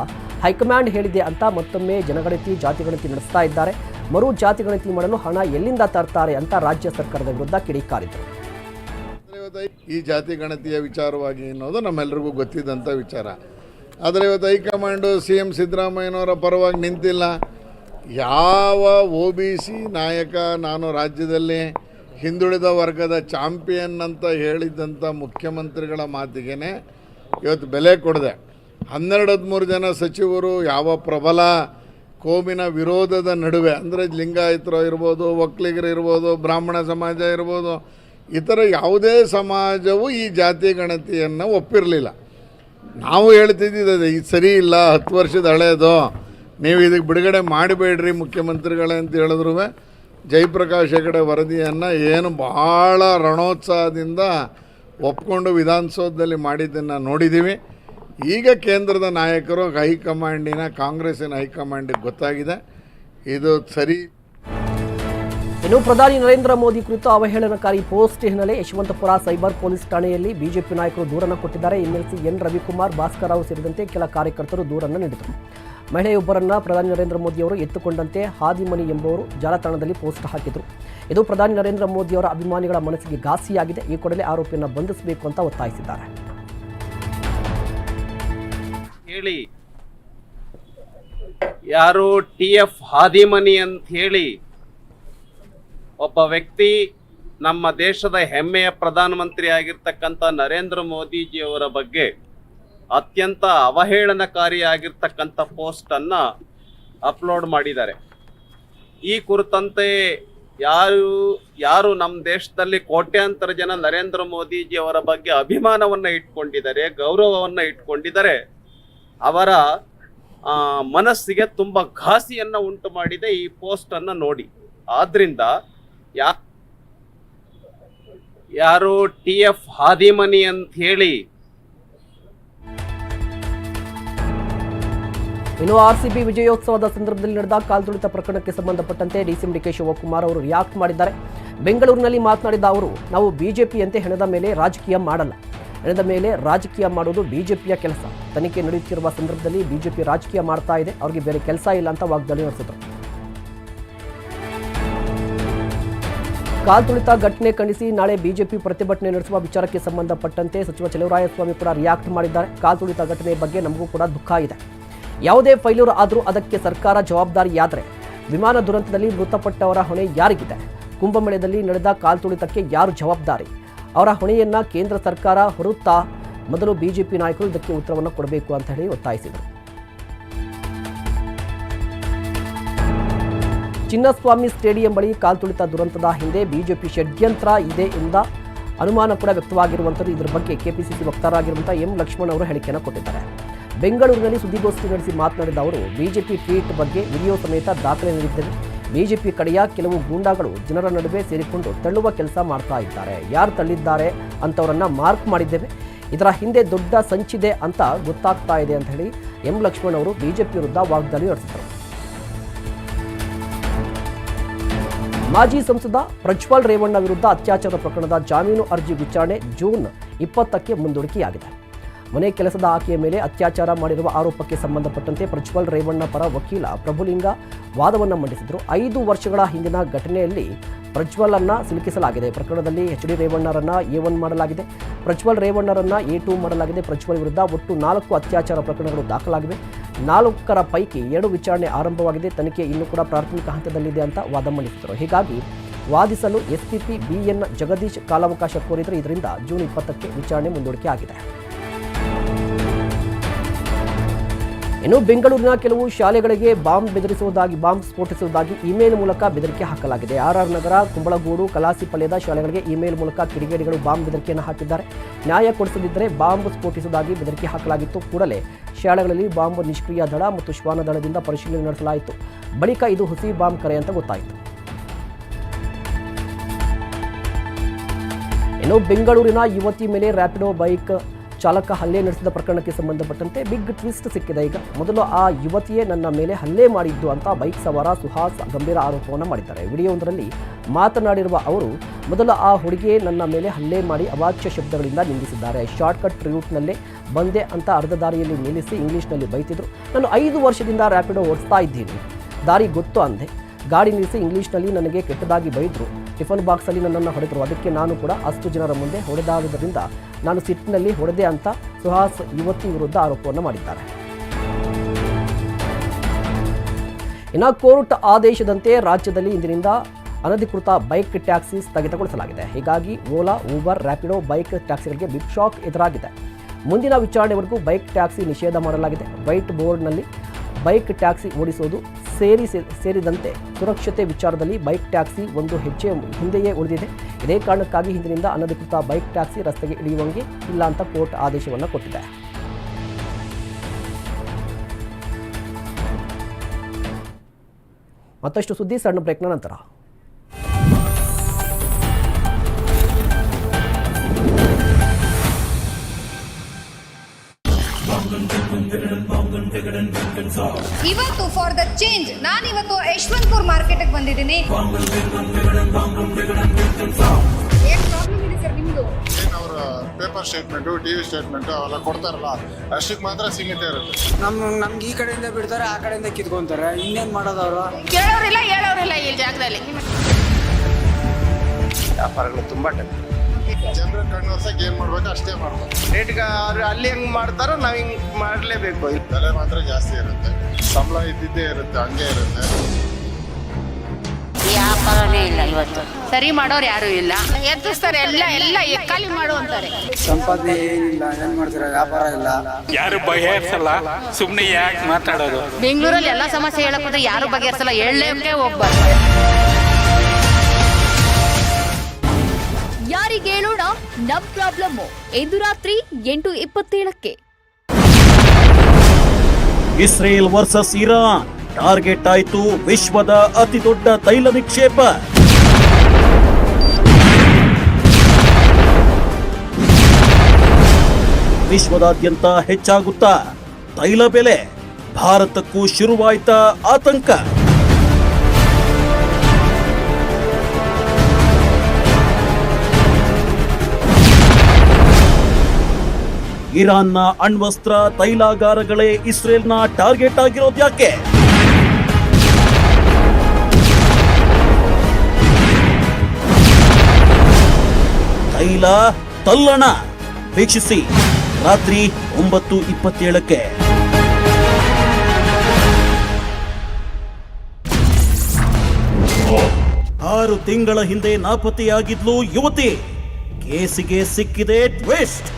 ಹೈಕಮಾಂಡ್ ಹೇಳಿದೆ ಅಂತ ಮತ್ತೊಮ್ಮೆ ಜನಗಣತಿ, ಜಾತಿ ಗಣತಿ ನಡೆಸ್ತಾ ಇದ್ದಾರೆ. ಮರು ಜಾತಿ ಗಣತಿ ಮಾಡಲು ಹಣ ಎಲ್ಲಿಂದ ತರ್ತಾರೆ ಅಂತ ರಾಜ್ಯ ಸರ್ಕಾರದ ವಿರುದ್ಧ ಕಿಡಿಕಾರಿದರು ಈ ಜಾತಿ ಗಣತಿಯ ವಿಚಾರವಾಗಿ ಅನ್ನೋದು ನಮ್ಮೆಲ್ಲರಿಗೂ ಗೊತ್ತಿದ್ದಂಥ ವಿಚಾರ. ಆದರೆ ಇವತ್ತು ಹೈಕಮಾಂಡು ಸಿ ಎಂ ಸಿದ್ದರಾಮಯ್ಯನವರ ಪರವಾಗಿ ನಿಂತಿಲ್ಲ. ಯಾವ ಒ ಬಿ ಸಿ ನಾಯಕ ನಾನು ರಾಜ್ಯದಲ್ಲಿ ಹಿಂದುಳಿದ ವರ್ಗದ ಚಾಂಪಿಯನ್ ಅಂತ ಹೇಳಿದ್ದಂಥ ಮುಖ್ಯಮಂತ್ರಿಗಳ ಮಾತಿಗೆ ಇವತ್ತು ಬೆಲೆ ಕೊಡದೆ. ಹನ್ನೆರಡು, ಹದಿಮೂರು ಜನ ಸಚಿವರು ಯಾವ ಪ್ರಬಲ ಕೋಮಿನ ವಿರೋಧದ ನಡುವೆ, ಅಂದರೆ ಲಿಂಗಾಯತರು ಇರ್ಬೋದು ಒಕ್ಕಲಿಗರು ಇರ್ಬೋದು, ಬ್ರಾಹ್ಮಣ ಸಮಾಜ ಇರ್ಬೋದು, ಇತರ ಯಾವುದೇ ಸಮಾಜವು ಈ ಜಾತಿ ಗಣತಿಯನ್ನು ಒಪ್ಪಿರಲಿಲ್ಲ. ನಾವು ಹೇಳ್ತಿದ್ದಿದ್ದು ಇದು ಸರಿ ಇಲ್ಲ, ಹತ್ತು ವರ್ಷದ ಹಳೆಯದು ನೀವು ಇದಕ್ಕೆ ಬಿಡುಗಡೆ ಮಾಡಿಬೇಡ್ರಿ ಮುಖ್ಯಮಂತ್ರಿಗಳೇ ಅಂತ ಹೇಳಿದ್ರು. ಜಯಪ್ರಕಾಶ್ ಹೆಗಡೆ ವರದಿಯನ್ನು ಏನು ಭಾಳ ರಣೋತ್ಸಾಹದಿಂದ ಒಪ್ಕೊಂಡು ವಿಧಾನಸೌಧದಲ್ಲಿ ಮಾಡಿದ್ದನ್ನು ನೋಡಿದ್ದೀವಿ. ಈಗ ಕೇಂದ್ರದ ನಾಯಕರು ಹೈಕಮಾಂಡಿನ ಕಾಂಗ್ರೆಸ್ಸಿನ ಹೈಕಮಾಂಡಿಗೆ ಗೊತ್ತಾಗಿದೆ. ಇದು ಸರಿ ಇನ್ನು ಪ್ರಧಾನಿ ನರೇಂದ್ರ ಮೋದಿ ಕುರಿತು ಅವಹೇಳನಕಾರಿ ಪೋಸ್ಟ್ ಹಿನ್ನೆಲೆ ಯಶವಂತಪುರ ಸೈಬರ್ ಪೊಲೀಸ್ ಠಾಣೆಯಲ್ಲಿ ಬಿಜೆಪಿ ನಾಯಕರು ದೂರನ್ನು ಕೊಟ್ಟಿದ್ದಾರೆ. ಎಂಎಲ್ಸಿ ಎನ್ ರವಿಕುಮಾರ್, ಭಾಸ್ಕರ್ ರಾವ್ ಸೇರಿದಂತೆ ಕೆಲ ಕಾರ್ಯಕರ್ತರು ದೂರನ್ನು ನೀಡಿದರು. ಮಹಿಳೆಯೊಬ್ಬರನ್ನ ಪ್ರಧಾನಿ ನರೇಂದ್ರ ಮೋದಿ ಅವರು ಎತ್ತುಕೊಂಡಂತೆ ಹಾದಿಮನಿ ಎಂಬುವರು ಜಾಲತಾಣದಲ್ಲಿ ಪೋಸ್ಟ್ ಹಾಕಿದರು. ಇದು ಪ್ರಧಾನಿ ನರೇಂದ್ರ ಮೋದಿ ಅವರ ಅಭಿಮಾನಿಗಳ ಮನಸ್ಸಿಗೆ ಘಾಸಿಯಾಗಿದೆ. ಈ ಕೂಡಲೇ ಆರೋಪಿಯನ್ನು ಬಂಧಿಸಬೇಕು ಅಂತ ಒತ್ತಾಯಿಸಿದ್ದಾರೆ. ಹೇಳಿ. ಯಾರು ಟಿ ಎಫ್ ಹಾದಿಮನಿ ಅಂತ ಹೇಳಿ ಒಬ್ಬ ವ್ಯಕ್ತಿ ನಮ್ಮ ದೇಶದ ಹೆಮ್ಮೆಯ ಪ್ರಧಾನಮಂತ್ರಿ ಆಗಿರ್ತಕ್ಕಂಥ ನರೇಂದ್ರ ಮೋದಿಜಿಯವರ ಬಗ್ಗೆ ಅತ್ಯಂತ ಅವಹೇಳನಕಾರಿಯಾಗಿರ್ತಕ್ಕಂಥ ಪೋಸ್ಟನ್ನು ಅಪ್ಲೋಡ್ ಮಾಡಿದ್ದಾರೆ. ಈ ಕುರಿತಂತೆ ಯಾರು ಯಾರು ನಮ್ಮ ದೇಶದಲ್ಲಿ ಕೋಟ್ಯಾಂತರ ಜನ ನರೇಂದ್ರ ಮೋದಿಜಿಯವರ ಬಗ್ಗೆ ಅಭಿಮಾನವನ್ನು ಇಟ್ಕೊಂಡಿದ್ದಾರೆ, ಗೌರವವನ್ನು ಇಟ್ಕೊಂಡಿದ್ದಾರೆ, ಅವರ ಮನಸ್ಸಿಗೆ ತುಂಬ ಘಾಸಿಯನ್ನು ಉಂಟು ಮಾಡಿದೆ ಈ ಪೋಸ್ಟನ್ನು ನೋಡಿ. ಆದ್ರಿಂದ ಯಾ, ಯಾರು ಟಿ ಎಫ್ ಹಾದಿಮನಿ ಅಂತ ಹೇಳಿ ಇನ್ನು ಆರ್ಸಿಬಿ ವಿಜಯೋತ್ಸವದ ಸಂದರ್ಭದಲ್ಲಿ ನಡೆದ ಕಾಲ್ತುಳಿತ ಪ್ರಕರಣಕ್ಕೆ ಸಂಬಂಧಪಟ್ಟಂತೆ ಡಿಸಿಎಂ ಡಿಕೆ ಶಿವಕುಮಾರ್ ಅವರು ರಿಯಾಕ್ಟ್ ಮಾಡಿದ್ದಾರೆ. ಬೆಂಗಳೂರಿನಲ್ಲಿ ಮಾತನಾಡಿದ ಅವರು, ನಾವು ಬಿಜೆಪಿಯಂತೆ ಹೆಣದ ಮೇಲೆ ರಾಜಕೀಯ ಮಾಡಲ್ಲ. ಹೆಣದ ಮೇಲೆ ರಾಜಕೀಯ ಮಾಡೋದು ಬಿಜೆಪಿಯ ಕೆಲಸ. ತನಿಖೆ ನಡೆಯುತ್ತಿರುವ ಸಂದರ್ಭದಲ್ಲಿ ಬಿಜೆಪಿ ರಾಜಕೀಯ ಮಾಡ್ತಾ ಇದೆ. ಅವ್ರಿಗೆ ಬೇರೆ ಕೆಲಸ ಇಲ್ಲ ಅಂತ ವಾಗ್ದಾಳಿ ನಡೆಸಿದರು. ಕಾಲ್ತುಳಿತ ಘಟನೆ ಖಂಡಿಸಿ ನಾಳೆ ಬಿಜೆಪಿ ಪ್ರತಿಭಟನೆ ನಡೆಸುವ ವಿಚಾರಕ್ಕೆ ಸಂಬಂಧಪಟ್ಟಂತೆ ಸಚಿವ ಚಲುವರಾಯಸ್ವಾಮಿ ಕೂಡ ರಿಯಾಕ್ಟ್ ಮಾಡಿದ್ದಾರೆ. ಕಾಲ್ತುಳಿತ ಘಟನೆ ಬಗ್ಗೆ ನಮಗೂ ಕೂಡ ದುಃಖ ಇದೆ. ಯಾವುದೇ ಫೈಲೂರ್ ಆದರೂ ಅದಕ್ಕೆ ಸರ್ಕಾರ ಜವಾಬ್ದಾರಿಯಾದರೆ ವಿಮಾನ ದುರಂತದಲ್ಲಿ ಮೃತಪಟ್ಟವರ ಹೊಣೆ ಯಾರಿಗಿದೆ? ಕುಂಭಮೇಳದಲ್ಲಿ ನಡೆದ ಕಾಲ್ತುಳಿತಕ್ಕೆ ಯಾರು ಜವಾಬ್ದಾರಿ? ಅವರ ಹೊಣೆಯನ್ನ ಕೇಂದ್ರ ಸರ್ಕಾರ ಹೊರುತ್ತಾ ಮೊದಲು ಬಿಜೆಪಿ ನಾಯಕರು ಇದಕ್ಕೆ ಉತ್ತರವನ್ನು ಕೊಡಬೇಕು ಅಂತ ಹೇಳಿ ಒತ್ತಾಯಿಸಿದರು. ಚಿನ್ನಸ್ವಾಮಿ ಸ್ಟೇಡಿಯಂ ಬಳಿ ಕಾಲ್ತುಳಿತ ದುರಂತದ ಹಿಂದೆ ಬಿಜೆಪಿ ಷಡ್ಯಂತ್ರ ಇದೆ ಎಂದ ಅನುಮಾನ ಕೂಡ ವ್ಯಕ್ತವಾಗಿರುವಂಥದ್ದು. ಇದರ ಬಗ್ಗೆ ಕೆಪಿಸಿಸಿ ವಕ್ತಾರಾಗಿರುವಂಥ ಎಂ ಲಕ್ಷ್ಮಣ್ ಅವರು ಹೇಳಿಕೆಯನ್ನು ಕೊಟ್ಟಿದ್ದಾರೆ. ಬೆಂಗಳೂರಿನಲ್ಲಿ ಸುದ್ದಿಗೋಷ್ಠಿ ನಡೆಸಿ ಮಾತನಾಡಿದ ಅವರು, ಬಿಜೆಪಿ ಟ್ವೀಟ್ ಬಗ್ಗೆ ವಿಡಿಯೋ ಸಮೇತ ದಾಖಲೆ ನೀಡಿದ್ದರು ಬಿಜೆಪಿ ಕಡೆಯ ಕೆಲವು ಗೂಂಡಾಗಳು ಜನರ ನಡುವೆ ಸೇರಿಕೊಂಡು ತಳ್ಳುವ ಕೆಲಸ ಮಾಡ್ತಾ ಇದ್ದಾರೆ. ಯಾರು ತಳ್ಳಿದ್ದಾರೆ ಅಂತವರನ್ನು ಮಾರ್ಕ್ ಮಾಡಿದ್ದೇವೆ. ಇದರ ಹಿಂದೆ ದೊಡ್ಡ ಸಂಚಿದೆ ಅಂತ ಗೊತ್ತಾಗ್ತಾ ಇದೆ ಅಂತ ಹೇಳಿ ಎಂ ಲಕ್ಷ್ಮಣ್ ಅವರು ಬಿಜೆಪಿ ವಿರುದ್ಧ ವಾಗ್ದಾಳಿ ನಡೆಸಿದರು. ಮಾಜಿ ಸಂಸದ ಪ್ರಜ್ವಲ್ ರೇವಣ್ಣ ವಿರುದ್ಧ ಅತ್ಯಾಚಾರ ಪ್ರಕರಣದ ಜಾಮೀನು ಅರ್ಜಿ ವಿಚಾರಣೆ ಜೂನ್ ಇಪ್ಪತ್ತಕ್ಕೆ ಮುಂದೂಡಿಕೆಯಾಗಿದೆ. ಮನೆ ಕೆಲಸದ ಆಕೆಯ ಮೇಲೆ ಅತ್ಯಾಚಾರ ಮಾಡಿರುವ ಆರೋಪಕ್ಕೆ ಸಂಬಂಧಪಟ್ಟಂತೆ ಪ್ರಜ್ವಲ್ ರೇವಣ್ಣ ಪರ ವಕೀಲ ಪ್ರಭುಲಿಂಗ ವಾದವನ್ನು ಮಂಡಿಸಿದರು. ಐದು ವರ್ಷಗಳ ಹಿಂದಿನ ಘಟನೆಯಲ್ಲಿ ಪ್ರಜ್ವಲ್ ಅನ್ನ ಸಿಲುಕಿಸಲಾಗಿದೆ. ಪ್ರಕರಣದಲ್ಲಿ ಎಚ್ ಡಿ ರೇವಣ್ಣರನ್ನ ಎ ಒನ್ ಮಾಡಲಾಗಿದೆ. ಪ್ರಜ್ವಲ್ ರೇವಣ್ಣರನ್ನ ಎ ಟು ಮಾಡಲಾಗಿದೆ. ಪ್ರಜ್ವಲ್ ವಿರುದ್ಧ ಒಟ್ಟು ನಾಲ್ಕು ಅತ್ಯಾಚಾರ ಪ್ರಕರಣಗಳು ದಾಖಲಾಗಿವೆ. ನಾಲ್ಕರ ಪೈಕಿ ಎರಡು ವಿಚಾರಣೆ ಆರಂಭವಾಗಿದೆ. ತನಿಖೆ ಇನ್ನೂ ಕೂಡ ಪ್ರಾಥಮಿಕ ಹಂತದಲ್ಲಿದೆ ಅಂತ ವಾದ ಮಂಡಿಸಿದರು. ಹೀಗಾಗಿ ವಾದಿಸಲು ಎಸ್ಪಿಪಿ ಬಿಎನ್ ಜಗದೀಶ್ ಕಾಲಾವಕಾಶ ಕೋರಿದರೆ. ಇದರಿಂದ ಜೂನ್ ಇಪ್ಪತ್ತಕ್ಕೆ ವಿಚಾರಣೆ ಮುಂದೂಡಿಕೆ ಆಗಿದೆ. ಇನ್ನು ಬೆಂಗಳೂರಿನ ಕೆಲವು ಶಾಲೆಗಳಿಗೆ ಬಾಂಬ್ ಬೆದರಿಸುವುದಾಗಿ, ಬಾಂಬ್ ಸ್ಫೋಟಿಸುವುದಾಗಿ ಇಮೇಲ್ ಮೂಲಕ ಬೆದರಿಕೆ ಹಾಕಲಾಗಿದೆ. ಆರ್ಆರ್ ನಗರ, ಕುಂಬಳಗೂಡು ಕಲಾಸಿಪಾಳ್ಯದ ಶಾಲೆಗಳಿಗೆ ಇಮೇಲ್ ಮೂಲಕ ಕಿಡಿಗೇಡಿಗಳು ಬಾಂಬ್ ಬೆದರಿಕೆಯನ್ನು ಹಾಕಿದ್ದಾರೆ. ನ್ಯಾಯ ಕೊಡಿಸದಿದ್ದರೆ ಬಾಂಬ್ ಸ್ಫೋಟಿಸುವುದಾಗಿ ಬೆದರಿಕೆ ಹಾಕಲಾಗಿತ್ತು. ಕೂಡಲೇ ಶಾಲೆಗಳಲ್ಲಿ ಬಾಂಬ್ ನಿಷ್ಕ್ರಿಯ ದಳ ಮತ್ತು ಶ್ವಾನ ದಳದಿಂದ ಪರಿಶೀಲನೆ ನಡೆಸಲಾಯಿತು. ಬಳಿಕ ಇದು ಹುಸಿ ಬಾಂಬ್ ಕರೆ ಅಂತ ಗೊತ್ತಾಯಿತು. ಇನ್ನು ಬೆಂಗಳೂರಿನ ಯುವತಿ ಮೇಲೆ ರ್ಯಾಪಿಡೋ ಬೈಕ್ ಚಾಲಕ ಹಲ್ಲೆ ನಡೆಸಿದ ಪ್ರಕರಣಕ್ಕೆ ಸಂಬಂಧಪಟ್ಟಂತೆ ಬಿಗ್ ಟ್ವಿಸ್ಟ್ ಸಿಕ್ಕಿದೆ. ಈಗ ಮೊದಲು ಆ ಯುವತಿಯೇ ನನ್ನ ಮೇಲೆ ಹಲ್ಲೆ ಮಾಡಿದ್ದು ಅಂತ ಬೈಕ್ ಸವಾರ ಸುಹಾಸ್ ಗಂಭೀರ ಆರೋಪವನ್ನು ಮಾಡಿದ್ದಾರೆ. ವಿಡಿಯೋವೊಂದರಲ್ಲಿ ಮಾತನಾಡಿರುವ ಅವರು, ಮೊದಲು ಆ ಹುಡುಗಿಯೇ ನನ್ನ ಮೇಲೆ ಹಲ್ಲೆ ಮಾಡಿ ಅವಾಚ್ಯ ಶಬ್ದಗಳಿಂದ ನಿಂದಿಸಿದ್ದಾರೆ. ಶಾರ್ಟ್ಕಟ್ ರೂಟ್ನಲ್ಲೇ ಬಂದೆ ಅಂತ ಅರ್ಧ ದಾರಿಯಲ್ಲಿ ನಿಲ್ಲಿಸಿ ಇಂಗ್ಲೀಷ್ನಲ್ಲಿ ಬೈತಿದ್ರು. ನಾನು ಐದು ವರ್ಷದಿಂದ ರ್ಯಾಪಿಡೋ ಓಡಿಸ್ತಾ ಇದ್ದೀನಿ. ದಾರಿ ಗೊತ್ತು ಅಂದೆ. ಗಾಡಿ ನಿಲ್ಲಿಸಿ ಇಂಗ್ಲೀಷ್ನಲ್ಲಿ ನನಗೆ ಕೆಟ್ಟದಾಗಿ ಬೈದರು. ಟಿಫನ್ ಬಾಕ್ಸಲ್ಲಿ ನನ್ನನ್ನು ಹೊಡೆದರು. ಅದಕ್ಕೆ ನಾನು ಕೂಡ ಅಷ್ಟು ಜನರ ಮುಂದೆ ಹೊಡೆದಾದುದರಿಂದ ನಾನು ಸಿಟ್ಟಿನಲ್ಲಿ ಹೊಡೆದೆ ಅಂತ ಸುಹಾಸ್ ಯುವತಿ ವಿರುದ್ಧ ಆರೋಪವನ್ನು ಮಾಡಿದ್ದಾರೆ. ಇನ್ನು ಕೋರ್ಟ್ ಆದೇಶದಂತೆ ರಾಜ್ಯದಲ್ಲಿ ಇಂದಿನಿಂದ ಅನಧಿಕೃತ ಬೈಕ್ ಟ್ಯಾಕ್ಸಿ ಸ್ಥಗಿತಗೊಳಿಸಲಾಗಿದೆ. ಹೀಗಾಗಿ ಓಲಾ, ಊಬರ್ ರ್ಯಾಪಿಡೋ ಬೈಕ್ ಟ್ಯಾಕ್ಸಿಗಳಿಗೆ ಬಿಗ್ ಶಾಕ್ ಎದುರಾಗಿದೆ. ಮುಂದಿನ ವಿಚಾರಣೆವರೆಗೂ ಬೈಕ್ ಟ್ಯಾಕ್ಸಿ ನಿಷೇಧ ಮಾಡಲಾಗಿದೆ. ವೈಟ್ ಬೋರ್ಡ್ನಲ್ಲಿ ಬೈಕ್ ಟ್ಯಾಕ್ಸಿ ಓಡಿಸುವುದು ಸೇರಿ ಸೇರಿದಂತೆ ಸುರಕ್ಷತೆ ವಿಚಾರದಲ್ಲಿ ಬೈಕ್ ಟ್ಯಾಕ್ಸಿ ಒಂದು ಹೆಜ್ಜೆ ಹಿಂದೆಯೇ ಉಳಿದಿದೆ. ಇದೇ ಕಾರಣಕ್ಕಾಗಿ ಹಿಂದಿನಿಂದ ಅನಧಿಕೃತ ಬೈಕ್ ಟ್ಯಾಕ್ಸಿ ರಸ್ತೆಗೆ ಇಳಿಯುವಂಗೆ ಇಲ್ಲ ಅಂತ ಕೋರ್ಟ್ ಆದೇಶವನ್ನು ಕೊಟ್ಟಿದೆ. ಮತ್ತಷ್ಟು ಸುದ್ದಿ, ಸಣ್ಣ ಬ್ರೇಕ್ನ ನಂತರ. ಇವತ್ತು ಫಾರ್ ದ ಚೇಂಜ್ ನಾನು ಇವತ್ತು ಯಶವಂತಪುರ್ ಮಾರ್ಕೆಟ್ಗೆ ಬಂದಿದ್ದೀನಿ. ಏನ್ ಪ್ರಾಬ್ಲಮ್ ಇದೆ ಸರ್ ನಿಮ್ದು? ಏನು ಅವರ paper statement T V statement ಅವೆಲ್ಲ ಕೊಡ್ತಾರಲ್ಲ ಅಷ್ಟಕ್ಕೆ ಮಾತ್ರ ಸೀಮಿತ ಇರುತ್ತೆ. ನಮ್ ನಮ್ಗೆ ಈ ಕಡೆಯಿಂದ ಬಿಡ್ತಾರೆ ಆ ಕಡೆಯಿಂದ ಕಿತ್ಕೊಂತಾರೆ. ಇನ್ನೇನ್ ಮಾಡೋದು ಅವರು ಕೇಳೋರಿಲ್ಲ ಹೇಳೋರಿಲ್ಲ ಈ ಜಾಗದಲ್ಲಿ. ವ್ಯಾಪಾರಗಳು ತುಂಬಾ ಟೈಮ್ ಜನರ ಕಣ್ಣು ಹೊರ್ಸಕ್ಕೆ ಏನು ಮಾಡ್ಬೇಕು ಅಷ್ಟೇ ಮಾಡ್ಬೇಕು. ರೇಟ್ ಅವ್ರು ಅಲ್ಲಿ ಹೆಂಗ್ ಮಾಡ್ತಾರೋ ನಾವ್ ಹಿಂಗ್ ಮಾಡ್ಲೇಬೇಕು. ಬೆಲೆ ಮಾತ್ರ ಜಾಸ್ತಿ ಇರುತ್ತೆ. ಸಂಬಳ ಇದ್ದಿದ್ದೇ ಇರುತ್ತೆ ಹಂಗೆ ಇರುತ್ತೆ. ವ್ಯಾಪಾರನೇ ಇಲ್ಲ ಇವತ್ತು. ಸರಿ ಮಾಡೋರು ಯಾರು ಇಲ್ಲ. ಎತ್ತಿಸ್ತಾರೆ ಎಲ್ಲ ಎಲ್ಲ ಎಕ್ಕಾಲಿ ಮಾಡು ಅಂತಾರೆ. ಸಂಪಾದನೆ ಏನಿಲ್ಲ ಏನ್ ಮಾಡ್ತಾರೆ ವ್ಯಾಪಾರ ಇಲ್ಲ. ಯಾರು ಬಗೆಹರಿಸಲ್ಲ ಸುಮ್ಮನೆ ಯಾಕೆ ಮಾತಾಡೋದು? ಬೆಂಗಳೂರಲ್ಲಿ ಎಲ್ಲ ಸಮಸ್ಯೆ ಹೇಳಕ್ ಹೋದ್ರೆ ಯಾರು ಬಗೆಹರಿಸಲ್ಲ ಹೇಳಕ್ಕೆ ಹೋಗ್ಬಾರ್ದು. ಯಾರಿಗೆ ಹೇಳೋಣ ನಮ್ ಪ್ರಾಬ್ಲಮ್ ಇಂದು ರಾತ್ರಿ ಎಂಟು ಇಪ್ಪತ್ತೇಳಕ್ಕೆ. Israel versus Iran. ಟಾರ್ಗೆಟ್ ಆಯಿತು ವಿಶ್ವದ ಅತಿ ದೊಡ್ಡ ತೈಲ ನಿಕ್ಷೇಪ. ವಿಶ್ವದಾದ್ಯಂತ ಹೆಚ್ಚಾಗುತ್ತಾ ತೈಲ ಬೆಲೆ. ಭಾರತಕ್ಕೂ ಶುರುವಾಯ್ತಾ ಆತಂಕ. ಇರಾನ್ನ ಅಣ್ವಸ್ತ್ರ, ತೈಲಾಗಾರಗಳೇ ಇಸ್ರೇಲ್ನ ಟಾರ್ಗೆಟ್ ಆಗಿರೋದು ಯಾಕೆ? ತೈಲ ತಲ್ಲಣ. ವೀಕ್ಷಿಸಿ. ರಾತ್ರಿ ಒಂಬತ್ತು ಇಪ್ಪತ್ತೇಳಕ್ಕೆ. ಆರು ತಿಂಗಳ ಹಿಂದೆ ನಾಪತ್ತೆಯಾಗಿದ್ಲು ಯುವತಿ. ಕೇಸಿಗೆ ಸಿಕ್ಕಿದೆ ಟ್ವಿಸ್ಟ್.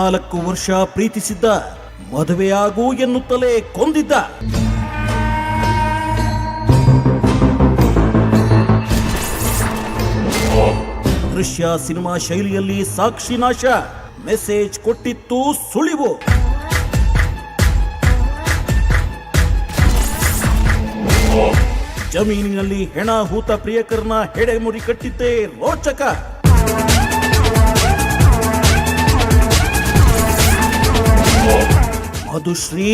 ನಾಲ್ಕು ವರ್ಷ ಪ್ರೀತಿಸಿದ್ದ, ಮದುವೆಯಾಗು ಎನ್ನುತ್ತಲೇ ಕೊಂದಿದ್ದ. ದೃಶ್ಯ ಸಿನಿಮಾ ಶೈಲಿಯಲ್ಲಿ ಸಾಕ್ಷಿ ನಾಶ, ಮೆಸೇಜ್ ಕೊಟ್ಟಿತ್ತು ಸುಳಿವು. ಜಮೀನಿನಲ್ಲಿ ಹೆಣ ಹೂತ ಪ್ರಿಯಕರನ ಹೆಡೆಮುರಿ ಕಟ್ಟಿದ್ದೇ ರೋಚಕ. Madhushree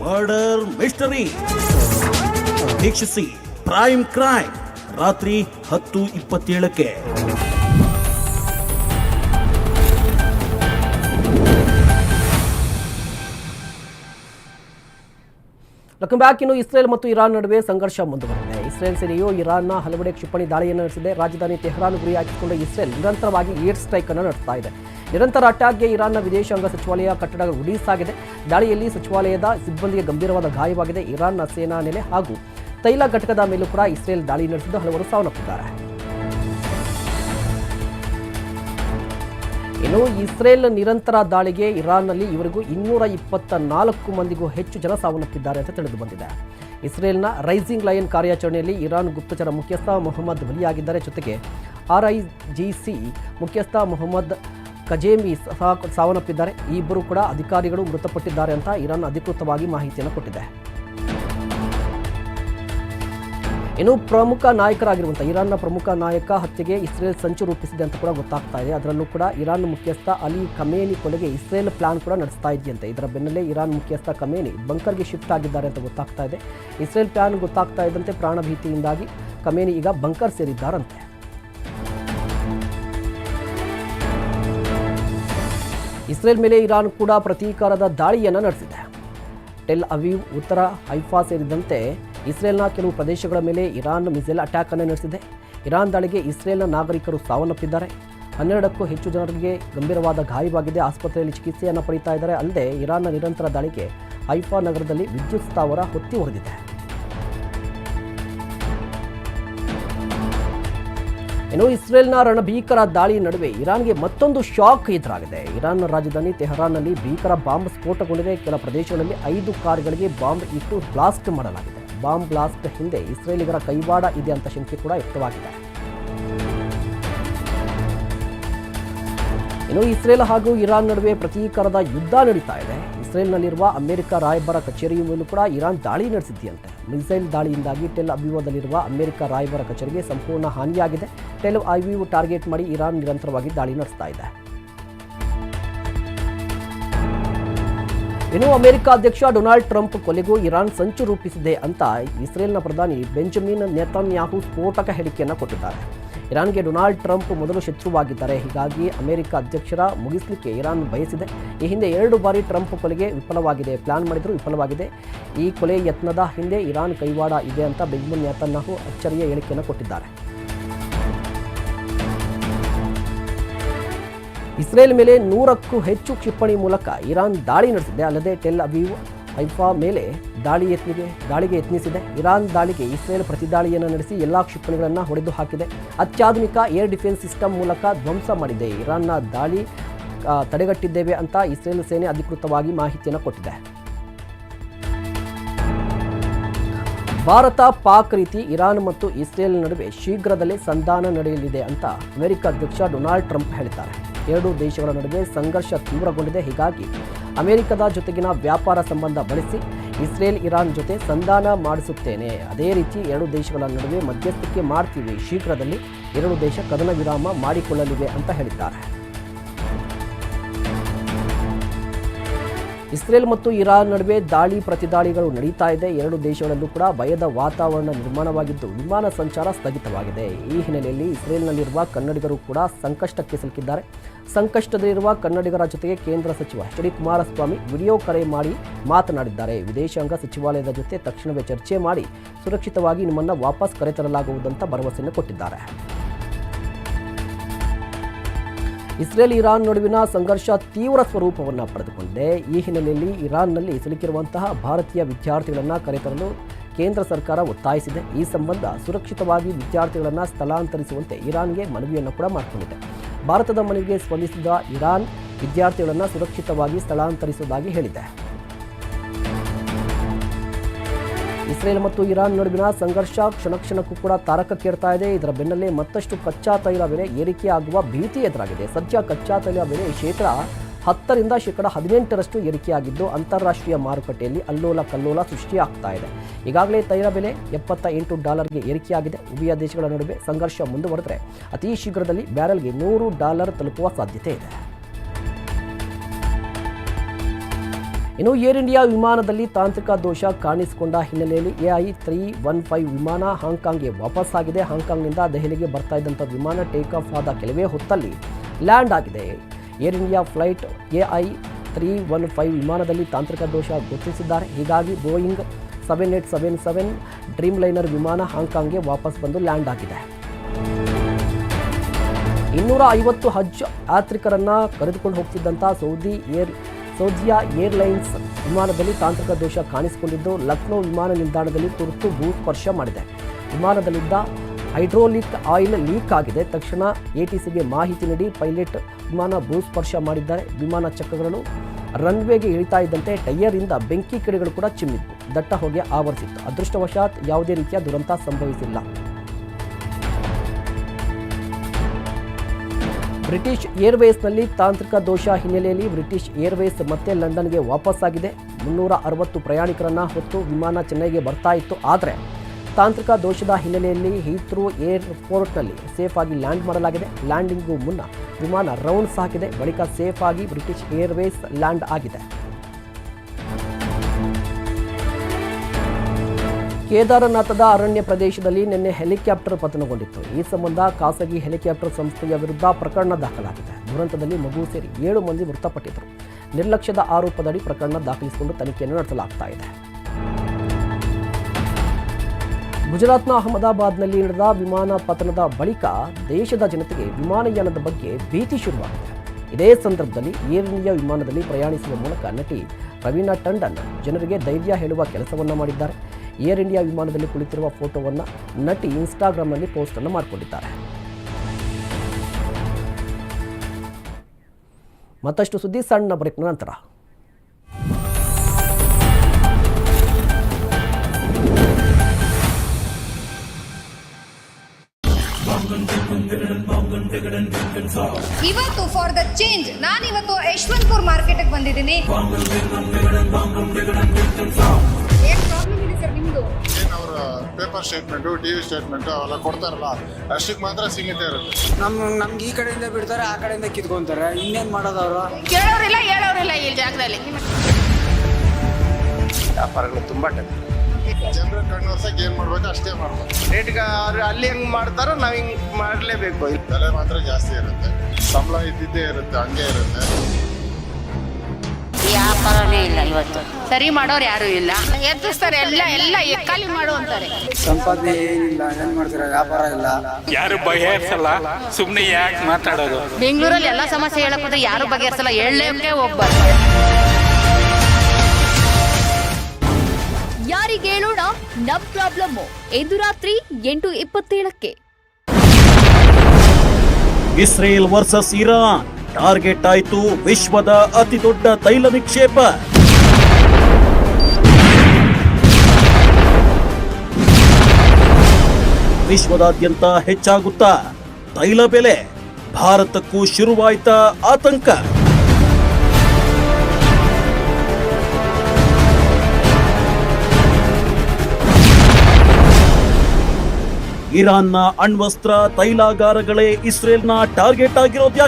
murder mystery. ವೀಕ್ಷಿಸಿ ಪ್ರೈಮ್ ಕ್ರೈಮ್ ರಾತ್ರಿ ಹತ್ತು ಇಪ್ಪತ್ತೇಳಕ್ಕೆ. ಬ್ಯಾಕ್ ಇನ್ನು ಇಸ್ರೇಲ್ ಮತ್ತು ಇರಾನ್ ನಡುವೆ ಸಂಘರ್ಷ ಮುಂದುವರೆದಿದೆ. ಇಸ್ರೇಲ್ ಸೇನೆಯು ಇರಾನ್ನ ಹಲವೆಡೆ ಕ್ಷಿಪಣಿ ದಾಳಿಯನ್ನು ನಡೆಸಿದೆ. ರಾಜಧಾನಿ ತೆಹರಾನ್ ಗುರಿಯಾಗಿಸಿಕೊಂಡ ಇಸ್ರೇಲ್ ನಿರಂತರವಾಗಿ ಏರ್ ಸ್ಟ್ರೈಕ್ ಅನ್ನು ನಡೆಸ್ತಾ ಇದೆ. ನಿರಂತರ ಅಟ್ಯಾಕ್ಗೆ ಇರಾನ್ನ ವಿದೇಶಾಂಗ ಸಚಿವಾಲಯ ಕಟ್ಟಡ ಗುಡಿಸಾಗಿದೆ ದಾಳಿಯಲ್ಲಿ ಸಚಿವಾಲಯದ ಸಿಬ್ಬಂದಿಗೆ ಗಂಭೀರವಾದ ಗಾಯವಾಗಿದೆ. ಇರಾನ್ನ ಸೇನಾ ನೆಲೆ ಹಾಗೂ ತೈಲ ಘಟಕದ ಮೇಲೂ ಕೂಡ ಇಸ್ರೇಲ್ ದಾಳಿ ನಡೆಸಿದ್ದು ಹಲವರು ಸಾವನ್ನಪ್ಪಿದ್ದಾರೆ. ಇನ್ನು ಇಸ್ರೇಲ್ ನಿರಂತರ ದಾಳಿಗೆ ಇರಾನ್ನಲ್ಲಿ ಇವರಿಗೂ ಇನ್ನೂರ ಇಪ್ಪತ್ತ ನಾಲ್ಕು ಮಂದಿಗೂ ಹೆಚ್ಚು ಜನ ಸಾವನ್ನಪ್ಪಿದ್ದಾರೆ ಅಂತ ತಿಳಿದು ಬಂದಿದೆ. ಇಸ್ರೇಲ್ನ ರೈಸಿಂಗ್ ಲಯನ್ ಕಾರ್ಯಾಚರಣೆಯಲ್ಲಿ ಇರಾನ್ ಗುಪ್ತಚರ ಮುಖ್ಯಸ್ಥ ಮೊಹಮ್ಮದ್ ಬಲಿಯಾಗಿದ್ದಾರೆ ಜೊತೆಗೆ ಆರ್ಐಜಿಸಿ ಮುಖ್ಯಸ್ಥ ಮೊಹಮ್ಮದ್ ಕಜೇಮಿ ಸಾವನ್ನಪ್ಪಿದ್ದಾರೆ. ಈ ಇಬ್ಬರು ಕೂಡ ಅಧಿಕಾರಿಗಳು ಮೃತಪಟ್ಟಿದ್ದಾರೆ ಅಂತ ಇರಾನ್ ಅಧಿಕೃತವಾಗಿ ಮಾಹಿತಿಯನ್ನು ಕೊಟ್ಟಿದೆ. ಇನ್ನು ಪ್ರಮುಖ ನಾಯಕರಾಗಿರುವಂಥ ಇರಾನ್ನ ಪ್ರಮುಖ ನಾಯಕ ಹತ್ಯೆಗೆ ಇಸ್ರೇಲ್ ಸಂಚು ರೂಪಿಸಿದೆ ಅಂತ ಕೂಡ ಗೊತ್ತಾಗ್ತಾ ಇದೆ. ಅದರಲ್ಲೂ ಕೂಡ ಇರಾನ್ ಮುಖ್ಯಸ್ಥ ಅಲಿ ಕಮೇನಿ ಕೊಲೆಗೆ ಇಸ್ರೇಲ್ ಪ್ಲಾನ್ ಕೂಡ ನಡೆಸ್ತಾ ಇದೆಯಂತೆ. ಇದರ ಬೆನ್ನಲ್ಲೇ ಇರಾನ್ ಮುಖ್ಯಸ್ಥ ಕಮೇನಿ ಬಂಕರ್ಗೆ ಶಿಫ್ಟ್ ಆಗಿದ್ದಾರೆ ಅಂತ ಗೊತ್ತಾಗ್ತಾ ಇದೆ. ಇಸ್ರೇಲ್ ಪ್ಲಾನ್ ಗೊತ್ತಾಗ್ತಾ ಇದ್ದಂತೆ ಪ್ರಾಣ ಭೀತಿಯಿಂದಾಗಿ ಕಮೇನಿ ಈಗ ಬಂಕರ್ ಸೇರಿದ್ದಾರಂತೆ. ಇಸ್ರೇಲ್ ಮೇಲೆ ಇರಾನ್ ಕೂಡ ಪ್ರತೀಕಾರದ ದಾಳಿಯನ್ನು ನಡೆಸಿದೆ. ಟೆಲ್ ಅವೀವ್, ಉತ್ತರ ಹೈಫಾ ಸೇರಿದಂತೆ ಇಸ್ರೇಲ್ನ ಕೆಲವು ಪ್ರದೇಶಗಳ ಮೇಲೆ ಇರಾನ್ ಮಿಸೈಲ್ ಅಟ್ಯಾಕ್ ಅನ್ನು ನಡೆಸಿದೆ. ಇರಾನ್ ದಾಳಿಗೆ ಇಸ್ರೇಲ್ನ ನಾಗರಿಕರು ಸಾವನ್ನಪ್ಪಿದ್ದಾರೆ. ಹನ್ನೆರಡಕ್ಕೂ ಹೆಚ್ಚು ಜನರಿಗೆ ಗಂಭೀರವಾದ ಗಾಯವಾಗಿದೆ. ಆಸ್ಪತ್ರೆಯಲ್ಲಿ ಚಿಕಿತ್ಸೆಯನ್ನು ಪಡೀತಾ ಇದ್ದಾರೆ. ಅಲ್ಲದೆ ಇರಾನ್ನ ನಿರಂತರ ದಾಳಿಗೆ ಹೈಫಾ ನಗರದಲ್ಲಿ ವಿದ್ಯುತ್ ಸ್ಥಾವರ ಹೊತ್ತಿ ಹೊಡೆದಿದೆ ಇನ್ನು ಇಸ್ರೇಲ್ನ ರಣಭೀಕರ ದಾಳಿ ನಡುವೆ ಇರಾನ್ಗೆ ಮತ್ತೊಂದು ಶಾಕ್ ಎದುರಾಗಿದೆ. ಇರಾನ್ನ ರಾಜಧಾನಿ ತೆಹರಾನ್ನಲ್ಲಿ ಭೀಕರ ಬಾಂಬ್ ಸ್ಫೋಟಗೊಂಡಿದೆ. ಕೆಲ ಪ್ರದೇಶಗಳಲ್ಲಿ ಐದು ಕಾರುಗಳಿಗೆ ಬಾಂಬ್ ಇಟ್ಟು ಬ್ಲಾಸ್ಟ್ ಮಾಡಲಾಗಿದೆ. ಬಾಂಬ್ ಬ್ಲಾಸ್ಟ್ ಹಿಂದೆ ಇಸ್ರೇಲಿಗರ ಕೈವಾಡ ಇದೆ ಅಂತ ಶಂಕೆ ಕೂಡ ವ್ಯಕ್ತವಾಗಿದೆ. ಇನ್ನು ಇಸ್ರೇಲ್ ಹಾಗೂ ಇರಾನ್ ನಡುವೆ ಪ್ರತೀಕಾರದ ಯುದ್ಧ ನಡೀತಾ ಇದೆ. ಇಸ್ರೇಲ್ನಲ್ಲಿರುವ ಅಮೆರಿಕ ರಾಯಭಾರ ಕಚೇರಿಯ ಮೇಲೂ ಕೂಡ ಇರಾನ್ ದಾಳಿ ನಡೆಸಿದೆಯಂತೆ ಮಿಸೈಲ್ ದಾಳಿಯಿಂದಾಗಿ ಟೆಲ್ ಅವಿವದಲ್ಲಿರುವ ಅಮೆರಿಕ ರಾಯಭಾರ ಕಚೇರಿಗೆ ಸಂಪೂರ್ಣ ಹಾನಿಯಾಗಿದೆ. ಟೆಲ್ ಅವಿವ್ ಟಾರ್ಗೆಟ್ ಮಾಡಿ ಇರಾನ್ ನಿರಂತರವಾಗಿ ದಾಳಿ ನಡೆಸ್ತಾ ಇದೆ. ಇನ್ನು ಅಮೆರಿಕ ಅಧ್ಯಕ್ಷ ಡೊನಾಲ್ಡ್ ಟ್ರಂಪ್ ಕೊಲೆಗೂ ಇರಾನ್ ಸಂಚು ರೂಪಿಸಿದೆ ಅಂತ ಇಸ್ರೇಲ್ನ ಪ್ರಧಾನಿ ಬೆಂಜಮಿನ್ ನೆತನ್ಯಾಹು ಸ್ಫೋಟಕ ಹೇಳಿಕೆಯನ್ನು ಕೊಟ್ಟಿದ್ದಾರೆ. ಇರಾನ್ಗೆ ಡೊನಾಲ್ಡ್ ಟ್ರಂಪ್ ಮೊದಲು ಶತ್ರುವಾಗಿದ್ದಾರೆ. ಹೀಗಾಗಿ ಅಮೆರಿಕ ಅಧ್ಯಕ್ಷರ ಮುಗಿಸಲಿಕ್ಕೆ ಇರಾನ್ ಬಯಸಿದೆ. ಈ ಹಿಂದೆ ಎರಡು ಬಾರಿ ಟ್ರಂಪ್ ಕೊಲೆಗೆ ವಿಫಲವಾಗಿದೆ. ಪ್ಲಾನ್ ಮಾಡಿದರೂ ವಿಫಲವಾಗಿದೆ. ಈ ಕೊಲೆ ಯತ್ನದ ಹಿಂದೆ ಇರಾನ್ ಕೈವಾಡ ಇದೆ ಅಂತ ಬೆಂಜಮಿನ್ ನೆತನ್ಯಾಹು ಅಚ್ಚರಿಯ ಹೇಳಿಕೆಯನ್ನು ಕೊಟ್ಟಿದ್ದಾರೆ. ಇಸ್ರೇಲ್ ಮೇಲೆ ನೂರಕ್ಕೂ ಹೆಚ್ಚು ಕ್ಷಿಪಣಿ ಮೂಲಕ ಇರಾನ್ ದಾಳಿ ನಡೆಸಿದೆ. ಅಲ್ಲದೆ ಟೆಲ್ ಅವೀವ್ ಹೈಫಾ ಮೇಲೆ ದಾಳಿ ಯತ್ನಿಗೆ ದಾಳಿಗೆ ಯತ್ನಿಸಿದೆ. ಇರಾನ್ ದಾಳಿಗೆ ಇಸ್ರೇಲ್ ಪ್ರತಿದಾಳಿಯನ್ನು ನಡೆಸಿ ಎಲ್ಲ ಕ್ಷಿಪಣಿಗಳನ್ನು ಹೊಡೆದು ಹಾಕಿದೆ. ಅತ್ಯಾಧುನಿಕ ಏರ್ ಡಿಫೆನ್ಸ್ ಸಿಸ್ಟಮ್ ಮೂಲಕ ಧ್ವಂಸ ಮಾಡಿದೆ. ಇರಾನ್ನ ದಾಳಿ ತಡೆಗಟ್ಟಿದ್ದೇವೆ ಅಂತ ಇಸ್ರೇಲ್ ಸೇನೆ ಅಧಿಕೃತವಾಗಿ ಮಾಹಿತಿಯನ್ನು ಕೊಟ್ಟಿದೆ. ಭಾರತ ಪಾಕ್ ರೀತಿ ಇರಾನ್ ಮತ್ತು ಇಸ್ರೇಲ್ ನಡುವೆ ಶೀಘ್ರದಲ್ಲೇ ಸಂಧಾನ ನಡೆಯಲಿದೆ ಅಂತ ಅಮೆರಿಕ ಅಧ್ಯಕ್ಷ ಡೊನಾಲ್ಡ್ ಟ್ರಂಪ್ ಹೇಳಿದ್ದಾರೆ. ಎರಡೂ ದೇಶಗಳ ನಡುವೆ ಸಂಘರ್ಷ ತೀವ್ರಗೊಂಡಿದೆ. ಹೀಗಾಗಿ ಅಮೆರಿಕದ ಜೊತೆಗಿನ ವ್ಯಾಪಾರ ಸಂಬಂಧ ಬಳಸಿ ಇಸ್ರೇಲ್ ಇರಾನ್ ಜೊತೆ ಸಂಧಾನ ಮಾಡಿಸುತ್ತೇನೆ. ಅದೇ ರೀತಿ ಎರಡು ದೇಶಗಳ ನಡುವೆ ಮಧ್ಯಸ್ಥಿಕೆ ಮಾಡ್ತೀವಿ. ಶೀಘ್ರದಲ್ಲಿ ಎರಡು ದೇಶ ಕದನ ವಿರಾಮ ಮಾಡಿಕೊಳ್ಳಲಿವೆ ಅಂತ ಹೇಳಿದ್ದಾರೆ. ಇಸ್ರೇಲ್ ಮತ್ತು ಇರಾನ್ ನಡುವೆ ದಾಳಿ ಪ್ರತಿದಾಳಿಗಳು ನಡೀತಾ ಇದೆ. ಎರಡು ದೇಶಗಳಲ್ಲೂ ಕೂಡ ಭಯದ ವಾತಾವರಣ ನಿರ್ಮಾಣವಾಗಿದ್ದು ವಿಮಾನ ಸಂಚಾರ ಸ್ಥಗಿತವಾಗಿದೆ. ಈ ಹಿನ್ನೆಲೆಯಲ್ಲಿ ಇಸ್ರೇಲ್ನಲ್ಲಿರುವ ಕನ್ನಡಿಗರು ಕೂಡ ಸಂಕಷ್ಟಕ್ಕೆ ಸಿಲುಕಿದ್ದಾರೆ. ಸಂಕಷ್ಟದಲ್ಲಿರುವ ಕನ್ನಡಿಗರ ಜೊತೆಗೆ ಕೇಂದ್ರ ಸಚಿವ ಎಚ್ ಡಿ ಕುಮಾರಸ್ವಾಮಿ ವಿಡಿಯೋ ಕರೆ ಮಾಡಿ ಮಾತನಾಡಿದ್ದಾರೆ. ವಿದೇಶಾಂಗ ಸಚಿವಾಲಯದ ಜೊತೆ ತಕ್ಷಣವೇ ಚರ್ಚೆ ಮಾಡಿ ಸುರಕ್ಷಿತವಾಗಿ ನಿಮ್ಮನ್ನು ವಾಪಸ್ ಕರೆತರಲಾಗುವುದಂತ ಭರವಸೆಯನ್ನು ಕೊಟ್ಟಿದ್ದಾರೆ. ಇಸ್ರೇಲ್ ಇರಾನ್ ನಡುವಿನ ಸಂಘರ್ಷ ತೀವ್ರ ಸ್ವರೂಪವನ್ನು ಪಡೆದುಕೊಂಡಿದೆ ಈ ಹಿನ್ನೆಲೆಯಲ್ಲಿ ಇರಾನ್ನಲ್ಲಿ ಸಿಲುಕಿರುವಂತಹ ಭಾರತೀಯ ವಿದ್ಯಾರ್ಥಿಗಳನ್ನು ಕರೆತರಲು ಕೇಂದ್ರ ಸರ್ಕಾರ ಒತ್ತಾಯಿಸಿದೆ. ಈ ಸಂಬಂಧ ಸುರಕ್ಷಿತವಾಗಿ ವಿದ್ಯಾರ್ಥಿಗಳನ್ನು ಸ್ಥಳಾಂತರಿಸುವಂತೆ ಇರಾನ್ಗೆ ಮನವಿಯನ್ನು ಕೂಡ ಮಾಡಿಕೊಂಡಿದೆ. ಭಾರತದ ಮನವಿಗೆ ಸ್ಪಂದಿಸಿದ ಇರಾನ್ ವಿದ್ಯಾರ್ಥಿಗಳನ್ನು ಸುರಕ್ಷಿತವಾಗಿ ಸ್ಥಳಾಂತರಿಸುವುದಾಗಿ ಹೇಳಿದೆ. ಇಸ್ರೇಲ್ ಮತ್ತು ಇರಾನ್ ನಡುವಿನ ಸಂಘರ್ಷ ಕ್ಷಣ ಕ್ಷಣಕ್ಕೂ ಕೂಡ ತಾರಕಕ್ಕೇರ್ತಾ ಇದೆ. ಇದರ ಬೆನ್ನಲ್ಲೇ ಮತ್ತಷ್ಟು ಕಚ್ಚಾ ತೈಲ ಬೆಲೆ ಏರಿಕೆಯಾಗುವ ಭೀತಿ ಎದುರಾಗಿದೆ. ಸದ್ಯ ಕಚ್ಚಾ ತೈಲ ಬೆಲೆ ಶೇಕಡ ಹತ್ತರಿಂದ ಶೇಕಡ ಹದಿನೆಂಟರಷ್ಟು ಏರಿಕೆಯಾಗಿದ್ದು, ಅಂತಾರಾಷ್ಟ್ರೀಯ ಮಾರುಕಟ್ಟೆಯಲ್ಲಿ ಅಲ್ಲೋಲ ಕಲ್ಲೋಲ ಸೃಷ್ಟಿಯಾಗ್ತಾ ಇದೆ. ಈಗಾಗಲೇ ತೈಲ ಬೆಲೆ ಎಪ್ಪತ್ತ ಎಂಟು ಡಾಲರ್ಗೆ ಏರಿಕೆಯಾಗಿದೆ. ಉಭಯ ದೇಶಗಳ ನಡುವೆ ಸಂಘರ್ಷ ಮುಂದುವರೆದರೆ ಅತಿ ಶೀಘ್ರದಲ್ಲಿ ಬ್ಯಾರೆಲ್ಗೆ ನೂರು ಡಾಲರ್ ತಲುಪುವ ಸಾಧ್ಯತೆ ಇದೆ. ಇನ್ನು ಏರ್ ಇಂಡಿಯಾ ವಿಮಾನದಲ್ಲಿ ತಾಂತ್ರಿಕ ದೋಷ ಕಾಣಿಸಿಕೊಂಡ ಹಿನ್ನೆಲೆಯಲ್ಲಿ ಎಐ ತ್ರೀ ಒನ್ ಫೈವ್ ವಿಮಾನ ಹಾಂಗ್ಕಾಂಗ್ಗೆ ವಾಪಸ್ ಆಗಿದೆ. ಹಾಂಗ್ಕಾಂಗ್ನಿಂದ ದೆಹಲಿಗೆ ಬರ್ತಾ ಇದ್ದಂಥ ವಿಮಾನ ಟೇಕ್ ಆಫ್ ಆದ ಕೆಲವೇ ಹೊತ್ತಲ್ಲಿ ಲ್ಯಾಂಡ್ ಆಗಿದೆ. Air India flight AI three one five ವಿಮಾನದಲ್ಲಿ ತಾಂತ್ರಿಕ ದೋಷ ಗುರುತಿಸಿದ್ದಾರೆ ಹೀಗಾಗಿ Boeing seven eight seven seven dreamliner ವಿಮಾನ ಹಾಂಗ್ಕಾಂಗ್ಗೆ ವಾಪಸ್ ಬಂದು ಲ್ಯಾಂಡ್ ಆಗಿದೆ. ಇನ್ನೂರ ಐವತ್ತು ಹಜ್ ಯಾತ್ರಿಕರನ್ನು ಕರೆದುಕೊಂಡು ಹೋಗ್ತಿದ್ದಂಥ ಸೌದಿ ಏರ್ ಸೌದಿಯಾ ಏರ್ಲೈನ್ಸ್ ವಿಮಾನದಲ್ಲಿ ತಾಂತ್ರಿಕ ದೋಷ ಕಾಣಿಸಿಕೊಂಡಿದ್ದು, ಲಕ್ನೋ ವಿಮಾನ ನಿಲ್ದಾಣದಲ್ಲಿ ತುರ್ತು ಭೂಸ್ಪರ್ಶ ಮಾಡಿದೆ. ವಿಮಾನದಲ್ಲಿದ್ದ ಹೈಡ್ರೋಲಿಕ್ ಆಯಿಲ್ ಲೀಕ್ ಆಗಿದೆ. ತಕ್ಷಣ ಎಟಿಸಿಗೆ ಮಾಹಿತಿ ನೀಡಿ ಪೈಲಟ್ ವಿಮಾನ ಭೂಸ್ಪರ್ಶ ಮಾಡಿದ್ದಾರೆ. ವಿಮಾನ ಚಕ್ರಗಳು ರನ್ವೇಗೆ ಇಳಿತಾ ಇದ್ದಂತೆ ಟೈಯರಿಂದ ಬೆಂಕಿ ಕಿಡಿಗಳು ಕೂಡ ಚಿಮ್ಮಿತ್ತು ದಟ್ಟ ಹೊಗೆ ಆವರಿಸಿತ್ತು. ಅದೃಷ್ಟವಶಾತ್ ಯಾವುದೇ ರೀತಿಯ ದುರಂತ ಸಂಭವಿಸಿಲ್ಲ. ಬ್ರಿಟಿಷ್ ಏರ್ವೇಸ್ನಲ್ಲಿ ತಾಂತ್ರಿಕ ದೋಷ ಹಿನ್ನೆಲೆಯಲ್ಲಿ ಬ್ರಿಟಿಷ್ ಏರ್ವೇಸ್ ಮತ್ತೆ ಲಂಡನ್ಗೆ ವಾಪಸ್ಸಾಗಿದೆ. ಮುನ್ನೂರ ಅರವತ್ತು ಪ್ರಯಾಣಿಕರನ್ನ ಹೊತ್ತು ವಿಮಾನ ಚೆನ್ನೈಗೆ ಬರ್ತಾ ಇತ್ತು. ಆದರೆ ತಾಂತ್ರಿಕ ದೋಷದ ಹಿನ್ನೆಲೆಯಲ್ಲಿ ಹೀತ್ರೂ ಏರ್ಪೋರ್ಟ್ನಲ್ಲಿ ಸೇಫ್ ಆಗಿ ಲ್ಯಾಂಡ್ ಮಾಡಲಾಗಿದೆ. ಲ್ಯಾಂಡಿಂಗ್ಗೂ ಮುನ್ನ ವಿಮಾನ ರೌಂಡ್ಸ್ ಹಾಕಿದೆ. ಬಳಿಕ ಸೇಫ್ ಆಗಿ ಬ್ರಿಟಿಷ್ ಏರ್ವೇಸ್ ಲ್ಯಾಂಡ್ ಆಗಿದೆ. ಕೇದಾರನಾಥದ ಅರಣ್ಯ ಪ್ರದೇಶದಲ್ಲಿ ನಿನ್ನೆ ಹೆಲಿಕಾಪ್ಟರ್ ಪತನಗೊಂಡಿತ್ತು. ಈ ಸಂಬಂಧ ಖಾಸಗಿ ಹೆಲಿಕಾಪ್ಟರ್ ಸಂಸ್ಥೆಯ ವಿರುದ್ಧ ಪ್ರಕರಣ ದಾಖಲಾಗಿದೆ. ದುರಂತದಲ್ಲಿ ಮಗು ಸೇರಿ ಏಳು ಮಂದಿ ಮೃತಪಟ್ಟಿದ್ದರು. ನಿರ್ಲಕ್ಷ್ಯದ ಆರೋಪದಡಿ ಪ್ರಕರಣ ದಾಖಲಿಸಿಕೊಂಡು ತನಿಖೆಯನ್ನು ನಡೆಸಲಾಗ್ತಾ ಇದೆ. ಗುಜರಾತ್ನ ಅಹಮದಾಬಾದ್ನಲ್ಲಿ ನಡೆದ ವಿಮಾನ ಪತನದ ಬಳಿಕ ದೇಶದ ಜನತೆಗೆ ವಿಮಾನಯಾನದ ಬಗ್ಗೆ ಭೀತಿ ಶುರುವಾಗಿದೆ. ಇದೇ ಸಂದರ್ಭದಲ್ಲಿ ಏರ್ ಇಂಡಿಯಾ ವಿಮಾನದಲ್ಲಿ ಪ್ರಯಾಣಿಸುವ ಮೂಲಕ ನಟಿ ಪ್ರವೀಣಾ ಟಂಡನ್ ಜನರಿಗೆ ಧೈರ್ಯ ಹೇಳುವ ಕೆಲಸವನ್ನು ಮಾಡಿದ್ದಾರೆ. ಏರ್ ಇಂಡಿಯಾ ವಿಮಾನದಲ್ಲಿ ಕುಳಿತಿರುವ ಫೋಟೋವನ್ನು ನಟಿ ಇನ್ಸ್ಟಾಗ್ರಾಮ್ನಲ್ಲಿ ಪೋಸ್ಟ್ ಅನ್ನು ಮಾಡಿಕೊಂಡಿದ್ದಾರೆ ಮತ್ತಷ್ಟು ಸುದ್ದಿ ಸಣ್ಣ ಬ್ರೇಕ್ನ ನಂತರ. ಇವತ್ತು ಫಾರ್ ದ ಚೇಂಜ್ ನಾನಿವತ್ತು ಯಶವಂತಪುರ್ ಮಾರ್ಕೆಟ್ಗೆ ಬಂದಿದ್ದೀನಿ. ಏನ್ ಅವರ paper statement T V statement ಅವೆಲ್ಲ ಕೊಡ್ತಾರಲ್ಲ ಅಷ್ಟಕ್ಕೆ ಮಾತ್ರ ಸೀಮಿತ ಇರುತ್ತೆ. ನಮ್ ನಮ್ಗೆ ಈ ಕಡೆಯಿಂದ ಬಿಡ್ತಾರೆ ಆ ಕಡೆಯಿಂದ ಕಿತ್ಕೊಂತಾರೆ. ಇನ್ನೇನ್ ಮಾಡೋದು ಅವರು? ಕೇಳೋರಿಲ್ಲ ಹೇಳೋರಿಲ್ಲ ಈ ಜಾಗದಲ್ಲಿ. ವ್ಯಾಪಾರಗಳು ತುಂಬಾ ಟೈಮ್ ಜನರ ಕಣ್ಣು ವರ್ಷಕ್ಕೆ ಏನು ಮಾಡ್ಬೇಕು ಅಷ್ಟೇ ಮಾಡ್ಬೇಕು. ರೇಟ್ಗೆ ಅವ್ರು ಅಲ್ಲಿ ಹೆಂಗ್ ಮಾಡ್ತಾರೋ ನಾವ್ ಹಿಂಗ್ ಮಾಡ್ಲೇಬೇಕು. ಬೆಲೆ ಮಾತ್ರ ಜಾಸ್ತಿ ಇರುತ್ತೆ. ಸಂಬಳ ಇದ್ದಿದ್ದೇ ಇರುತ್ತೆ ಹಂಗೆ ಇರುತ್ತೆ. ವ್ಯಾಪಾರನೇ ಇಲ್ಲ ಇವತ್ತು. ಸರಿ ಮಾಡೋರು ಯಾರು ಇಲ್ಲ. ಎದುರಿಸ್ತಾರೆ ಎಲ್ಲ ಎಲ್ಲ ಎಕ್ಕಾಲಿ ಮಾಡು ಅಂತಾರೆ. ಸಂಪಾದನೆ ಏನಿಲ್ಲ ಏನ್ ಮಾಡ್ತಾರೆ ವ್ಯಾಪಾರ ಇಲ್ಲ. ಯಾರು ಬಗೆಹರಿಸಲ್ಲ ಸುಮ್ಮನೆ ಯಾಕೆ ಮಾತಾಡೋದು? ಬೆಂಗಳೂರಲ್ಲಿ ಎಲ್ಲ ಸಮಸ್ಯೆ ಹೇಳಕ್ ಹೋದ್ರೆ ಯಾರು ಬಗೆಹರಿಸಲ್ಲ ಹೇಳಕ್ಕೆ ಹೋಗ್ಬಾರ್ದು. ಯಾರಿಗೆ ಹೇಳೋಣ ನಮ್ ಪ್ರಾಬ್ಲಮ್ ಇಂದು ರಾತ್ರಿ ಎಂಟು ಇಪ್ಪತ್ತೇಳಕ್ಕೆ. Israel versus Iran. ಟಾರ್ಗೆಟ್ ಆಯಿತು ವಿಶ್ವದ ಅತಿ ದೊಡ್ಡ ತೈಲ ನಿಕ್ಷೇಪ. ವಿಶ್ವದಾದ್ಯಂತ ಹೆಚ್ಚಾಗುತ್ತಾ ತೈಲ ಬೆಲೆ. ಭಾರತಕ್ಕೂ ಶುರುವಾಯ್ತಾ ಆತಂಕ. ಇರಾನ್ನ ಅಣ್ವಸ್ತ್ರ ತೈಲಾಗಾರಗಳೇ ಇಸ್ರೇಲ್ನ ಟಾರ್ಗೆಟ್ ಆಗಿರೋದು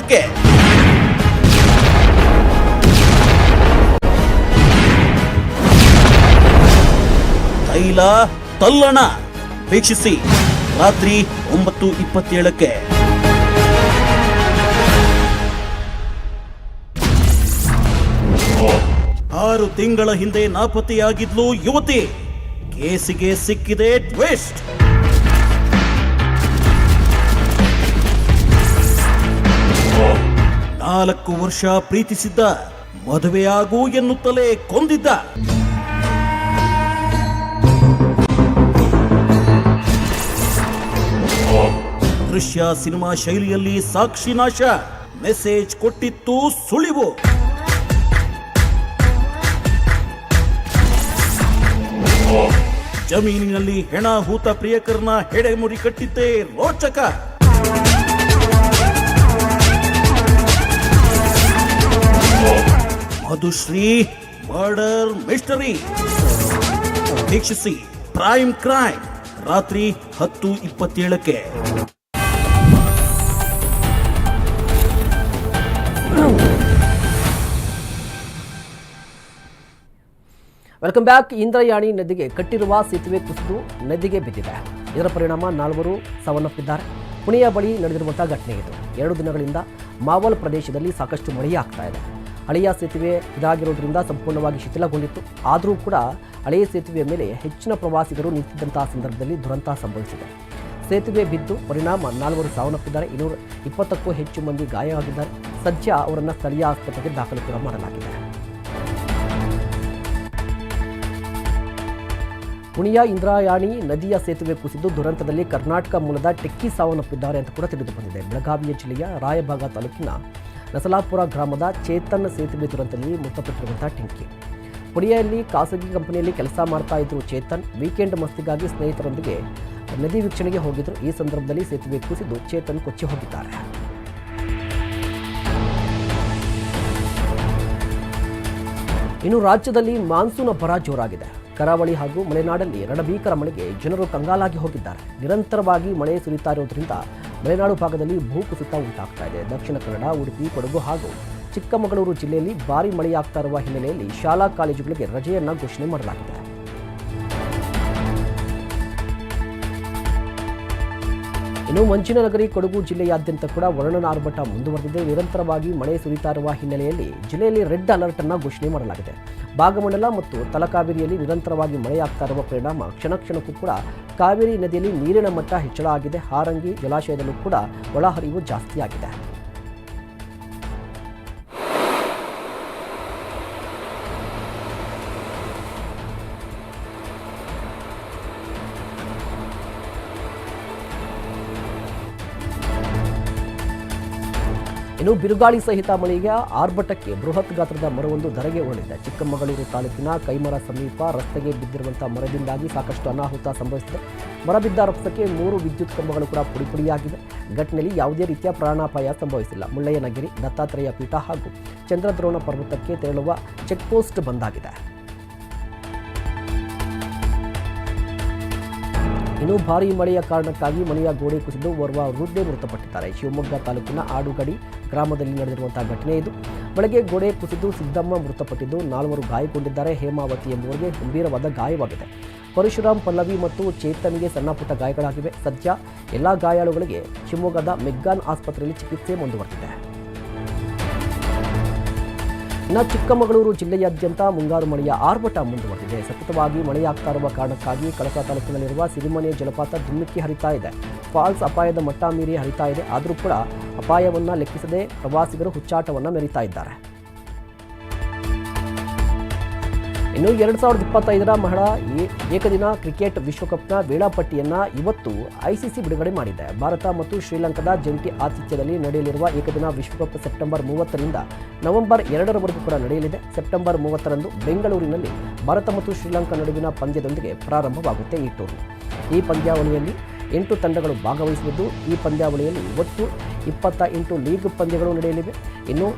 ತೈಲ ತಲ್ಲಣ. ವೀಕ್ಷಿಸಿ. ರಾತ್ರಿ ಒಂಬತ್ತು ಇಪ್ಪತ್ತೇಳಕ್ಕೆ. ಆರು ತಿಂಗಳ ಹಿಂದೆ ನಾಪತ್ತೆಯಾಗಿದ್ಲು ಯುವತಿ. ಕೇಸಿಗೆ ಸಿಕ್ಕಿದೆ ಟ್ವಿಸ್ಟ್. ನಾಲ್ಕು ವರ್ಷ ಪ್ರೀತಿಸಿದ್ದ, ಮದುವೆಯಾಗು ಎನ್ನುತ್ತಲೇ ಕೊಂದಿದ್ದ. ದೃಶ್ಯ ಸಿನಿಮಾ ಶೈಲಿಯಲ್ಲಿ ಸಾಕ್ಷಿ ನಾಶ. ಮೆಸೇಜ್ ಕೊಟ್ಟಿತ್ತು ಸುಳಿವು. ಜಮೀನಿನಲ್ಲಿ ಹೆಣ ಹೂತ ಪ್ರಿಯಕರನ ಹೆಡೆಮುರಿ ಕಟ್ಟಿದ್ದೇ ರೋಚಕ. Madhushree murder mystery. ವೀಕ್ಷಿಸಿ ಪ್ರೈಮ್ ಕ್ರೈಮ್ ರಾತ್ರಿ ಹತ್ತು ಇಪ್ಪತ್ತೇಳಕ್ಕೆ. ವೆಲ್ಕಮ್ ಬ್ಯಾಕ್ ಇಂದ್ರಯಾಣಿ ನದಿಗೆ ಕಟ್ಟಿರುವ ಸೇತುವೆ ಕುಸಿದು ನದಿಗೆ ಬಿದ್ದಿದೆ. ಇದರ ಪರಿಣಾಮ ನಾಲ್ವರು ಸಾವನ್ನಪ್ಪಿದ್ದಾರೆ. ಪುಣೆಯ ಬಳಿ ನಡೆದಿರುವಂತಹ ಘಟನೆ ಇದು. ಎರಡು ದಿನಗಳಿಂದ ಮಾವಲ್ ಪ್ರದೇಶದಲ್ಲಿ ಸಾಕಷ್ಟು ಮಳೆಯಾಗ್ತಾ ಇದೆ. ಹಳೆಯ ಸೇತುವೆ ಇದಾಗಿರೋದ್ರಿಂದ ಸಂಪೂರ್ಣವಾಗಿ ಶಿಥಿಲಗೊಂಡಿತ್ತು. ಆದರೂ ಕೂಡ ಹಳೆಯ ಸೇತುವೆಯ ಮೇಲೆ ಹೆಚ್ಚಿನ ಪ್ರವಾಸಿಗರು ನಿಂತಿದ್ದಂತಹ ಸಂದರ್ಭದಲ್ಲಿ ದುರಂತ ಸಂಭವಿಸಿದೆ. ಸೇತುವೆ ಬಿದ್ದು ಪರಿಣಾಮ ನಾಲ್ವರು ಸಾವನ್ನಪ್ಪಿದ್ದಾರೆ. ಇನ್ನೂರ ಇಪ್ಪತ್ತಕ್ಕೂ ಹೆಚ್ಚು ಮಂದಿ ಗಾಯವಾಗಿದ್ದಾರೆ. ಸದ್ಯ ಅವರನ್ನು ಸ್ಥಳೀಯ ಆಸ್ಪತ್ರೆಗೆ ದಾಖಲು ಕೂಡ ಮಾಡಲಾಗಿದೆ. ಪುಣಿಯ ಇಂದ್ರಾಯಾಣಿ ನದಿಯ ಸೇತುವೆ ಕುಸಿದು ದುರಂತದಲ್ಲಿ ಕರ್ನಾಟಕ ಮೂಲದ ಟೆಕ್ಕಿ ಸಾವನ್ನಪ್ಪಿದ್ದಾರೆ ಅಂತ ಕೂಡ ತಿಳಿದು ಬಂದಿದೆ. ಬೆಳಗಾವಿಯ ಜಿಲ್ಲೆಯ ರಾಯಭಾಗ ತಾಲೂಕಿನ ನಸಲಾಪುರ ಗ್ರಾಮದ ಚೇತನ್ ಸೇತುವೆ ದುರಂತದಲ್ಲಿ ಮೃತಪಟ್ಟಿರುವಂತಹ ಟೆಂಕಿ. ಪುಣಿಯಲ್ಲಿ ಖಾಸಗಿ ಕಂಪನಿಯಲ್ಲಿ ಕೆಲಸ ಮಾಡ್ತಾ ಇದ್ರು ಚೇತನ್, ವೀಕೆಂಡ್ ಮಸ್ತಿಗಾಗಿ ಸ್ನೇಹಿತರೊಂದಿಗೆ ನದಿ ವೀಕ್ಷಣೆಗೆ ಹೋಗಿದ್ರು. ಈ ಸಂದರ್ಭದಲ್ಲಿ ಸೇತುವೆ ಕುಸಿದು ಚೇತನ್ ಕೊಚ್ಚಿ ಹೋಗಿದ್ದಾರೆ. ಇನ್ನು ರಾಜ್ಯದಲ್ಲಿ ಮಾನ್ಸೂನ್ ಅಬ್ಬರ ಜೋರಾಗಿದೆ. ಕರಾವಳಿ ಹಾಗೂ ಮಲೆನಾಡಲ್ಲಿ ರಣಭೀಕರ ಮಳೆಗೆ ಜನರು ಕಂಗಾಲಾಗಿ ಹೋಗಿದ್ದಾರೆ. ನಿರಂತರವಾಗಿ ಮಳೆ ಸುರಿತಾ ಇರುವುದರಿಂದ ಮಲೆನಾಡು ಭಾಗದಲ್ಲಿ ಭೂಕುಸಿತ ಉಂಟಾಗ್ತಾ ಇದೆ. ದಕ್ಷಿಣ ಕನ್ನಡ, ಉಡುಪಿ, ಕೊಡಗು ಹಾಗೂ ಚಿಕ್ಕಮಗಳೂರು ಜಿಲ್ಲೆಯಲ್ಲಿ ಭಾರಿ ಮಳೆಯಾಗ್ತಾ ಇರುವ ಹಿನ್ನೆಲೆಯಲ್ಲಿ ಶಾಲಾ ಕಾಲೇಜುಗಳಿಗೆ ರಜೆಯನ್ನ ಘೋಷಣೆ ಮಾಡಲಾಗಿದೆ. ಇನ್ನು ಮಂಚಿನ ನಗರಿ ಕೊಡಗು ಜಿಲ್ಲೆಯಾದ್ಯಂತ ಕೂಡ ವರ್ಣನ ಆರ್ಭಟ ಮುಂದುವರೆದಿದೆ. ನಿರಂತರವಾಗಿ ಮಳೆ ಸುರಿತಾ ಇರುವ ಹಿನ್ನೆಲೆಯಲ್ಲಿ ಜಿಲ್ಲೆಯಲ್ಲಿ ರೆಡ್ ಅಲರ್ಟ್ ಅನ್ನು ಘೋಷಣೆ ಮಾಡಲಾಗಿದೆ. ಭಾಗಮಂಡಲ ಮತ್ತು ತಲಕಾವೇರಿಯಲ್ಲಿ ನಿರಂತರವಾಗಿ ಮಳೆಯಾಗ್ತಾ ಇರುವ ಪರಿಣಾಮ ಕ್ಷಣ ಕ್ಷಣಕ್ಕೂ ಕೂಡ ಕಾವೇರಿ ನದಿಯಲ್ಲಿ ನೀರಿನ ಮಟ್ಟ ಹೆಚ್ಚಳ ಆಗಿದೆ. ಹಾರಂಗಿ ಜಲಾಶಯದಲ್ಲೂ ಕೂಡ ಒಳಹರಿವು ಜಾಸ್ತಿಯಾಗಿದೆ. ಇನ್ನು ಬಿರುಗಾಳಿ ಸಹಿತ ಮಳೆಗೆ ಆರ್ಭಟಕ್ಕೆ ಬೃಹತ್ ಗಾತ್ರದ ಮರವೊಂದು ಧರೆಗೆ ಉರುಳಿದೆ ಚಿಕ್ಕಮಗಳೂರು ತಾಲೂಕಿನ ಕೈಮರ ಸಮೀಪ ರಸ್ತೆಗೆ ಬಿದ್ದಿರುವಂತಹ ಮರದಿಂದಾಗಿ ಸಾಕಷ್ಟು ಅನಾಹುತ ಸಂಭವಿಸಿದೆ. ಮರ ಬಿದ್ದ ಮೂರು ವಿದ್ಯುತ್ ಕಂಬಗಳು ಕೂಡ ಪುಡಿಪುಡಿಯಾಗಿವೆ. ಘಟನೆಯಲ್ಲಿ ಯಾವುದೇ ರೀತಿಯ ಪ್ರಾಣಾಪಾಯ ಸಂಭವಿಸಿಲ್ಲ. ಮುಳ್ಳಯ್ಯನಗಿರಿ ದತ್ತಾತ್ರೇಯ ಪೀಠ ಹಾಗೂ ಚಂದ್ರದ್ರೋಣ ಪರ್ವತಕ್ಕೆ ತೆರಳುವ ಚೆಕ್ಪೋಸ್ಟ್ ಬಂದಾಗಿದೆ ಇನ್ನು ಭಾರೀ ಮಳೆಯ ಕಾರಣಕ್ಕಾಗಿ ಮನೆಯ ಗೋಡೆ ಕುಸಿದು ಓರ್ವ ವೃದ್ಧೆ ಮೃತಪಟ್ಟಿದ್ದಾರೆ. ಶಿವಮೊಗ್ಗ ತಾಲೂಕಿನ ಆಡುಗಡಿ ಗ್ರಾಮದಲ್ಲಿ ನಡೆದಿರುವಂತಹ ಘಟನೆ ಇದು. ಬೆಳಗ್ಗೆ ಗೋಡೆ ಕುಸಿದು ಸಿದ್ದಮ್ಮ ಮೃತಪಟ್ಟಿದ್ದು ನಾಲ್ವರು ಗಾಯಗೊಂಡಿದ್ದಾರೆ. ಹೇಮಾವತಿ ಎಂಬುವರಿಗೆ ಗಂಭೀರವಾದ ಗಾಯವಾಗಿದೆ. ಪರಶುರಾಮ್ ಪಲ್ಲವಿ ಮತ್ತು ಚೇತನ್ಗೆ ಸಣ್ಣಪುಟ್ಟ ಗಾಯಗಳಾಗಿವೆ. ಸದ್ಯ ಎಲ್ಲ ಗಾಯಾಳುಗಳಿಗೆ ಶಿವಮೊಗ್ಗದ ಮೆಗ್ಗಾನ್ ಆಸ್ಪತ್ರೆಯಲ್ಲಿ ಚಿಕಿತ್ಸೆ ಮುಂದುವರೆದಿದೆ. ಇನ್ನು ಚಿಕ್ಕಮಗಳೂರು ಜಿಲ್ಲೆಯಾದ್ಯಂತ ಮುಂಗಾರು ಮಳೆಯ ಆರ್ಭಟ ಮುಂದುವರೆದಿದೆ. ಸತತವಾಗಿ ಮಳೆಯಾಗ್ತಾ ಇರುವ ಕಾರಣಕ್ಕಾಗಿ ಕಳಸ ತಾಲೂಕಿನಲ್ಲಿರುವ ಸಿರಿಮನೆ ಜಲಪಾತ ಧುಮ್ಮಿಕ್ಕಿ ಹರಿತಾ ಇದೆ. ಫಾಲ್ಸ್ ಅಪಾಯದ ಮಟ್ಟ ಮೀರಿ ಹರಿತಾ ಇದೆ. ಆದರೂ ಕೂಡ ಅಪಾಯವನ್ನು ಲೆಕ್ಕಿಸದೆ ಪ್ರವಾಸಿಗರು ಹುಚ್ಚಾಟವನ್ನು ಮೆರೀತಾ ಇದ್ದಾರೆ. ಇನ್ನು ಎರಡು ಸಾವಿರದ ಇಪ್ಪತ್ತೈದರ ಮಹಿಳಾ ಏಕದಿನ ಕ್ರಿಕೆಟ್ ವಿಶ್ವಕಪ್ನ ವೇಳಾಪಟ್ಟಿಯನ್ನು ಇವತ್ತು ಐಸಿಸಿ ಬಿಡುಗಡೆ ಮಾಡಿದೆ. ಭಾರತ ಮತ್ತು ಶ್ರೀಲಂಕಾದ ಜಂಟಿ ಆತಿಥ್ಯದಲ್ಲಿ ನಡೆಯಲಿರುವ ಏಕದಿನ ವಿಶ್ವಕಪ್ ಸೆಪ್ಟೆಂಬರ್ ಮೂವತ್ತರಿಂದ ನವೆಂಬರ್ ಎರಡರವರೆಗೂ ಕೂಡ ನಡೆಯಲಿದೆ. ಸೆಪ್ಟೆಂಬರ್ ಮೂವತ್ತರಂದು ಬೆಂಗಳೂರಿನಲ್ಲಿ ಭಾರತ ಮತ್ತು ಶ್ರೀಲಂಕಾ ನಡುವಿನ ಪಂದ್ಯದೊಂದಿಗೆ ಪ್ರಾರಂಭವಾಗುತ್ತೆ ಈ ಟೂರ್ನಿ. ಈ ಪಂದ್ಯಾವಳಿಯಲ್ಲಿ ಎಂಟು ತಂಡಗಳು ಭಾಗವಹಿಸಲಿದ್ದು, ಈ ಪಂದ್ಯಾವಳಿಯಲ್ಲಿ ಒಟ್ಟು ಇಪ್ಪತ್ತ ಎಂಟು ಲೀಗ್ ಪಂದ್ಯಗಳು ನಡೆಯಲಿವೆ. ಇನ್ನು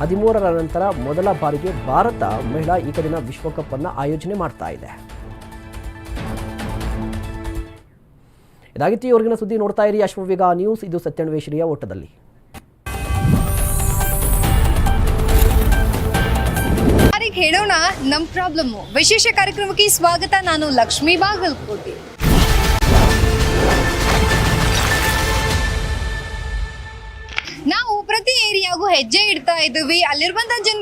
ಹದಿಮೂರರ ನಂತರ ಮೊದಲ ಬಾರಿಗೆ ಭಾರತ ಮಹಿಳಾ ಏಕದಿನ ವಿಶ್ವಕಪ್ ಅನ್ನು ಆಯೋಜನೆ ಮಾಡ್ತಾ ಇದೆ. ಇದಾಗಿತ್ತು ಇವರಿಗಿನ ಸುದ್ದಿ ನೋಡ್ತಾ ಇರಿ. ಅಶ್ವವೇಗ ನ್ಯೂಸ್. ಇದು ಸತ್ಯನ್ವೇಷರಿಯ ಓಟದಲ್ಲಿ. ಹೇಳೋಣ, ನಮ್ ಪ್ರಾಬ್ಲಮ್ ವಿಶೇಷ ಕಾರ್ಯಕ್ರಮಕ್ಕೆ ಸ್ವಾಗತ. ನಾನು ಲಕ್ಷ್ಮೀ ಬಾಗಲ್ಕೋಟೆ. ಪ್ರತಿ ಏರಿಯಾಗೂ ಹೆಜ್ಜೆ ಇಡ್ತಾ ಇದ್ದೀವಿ. ಅಲ್ಲಿರುವಂತಹ ಜನ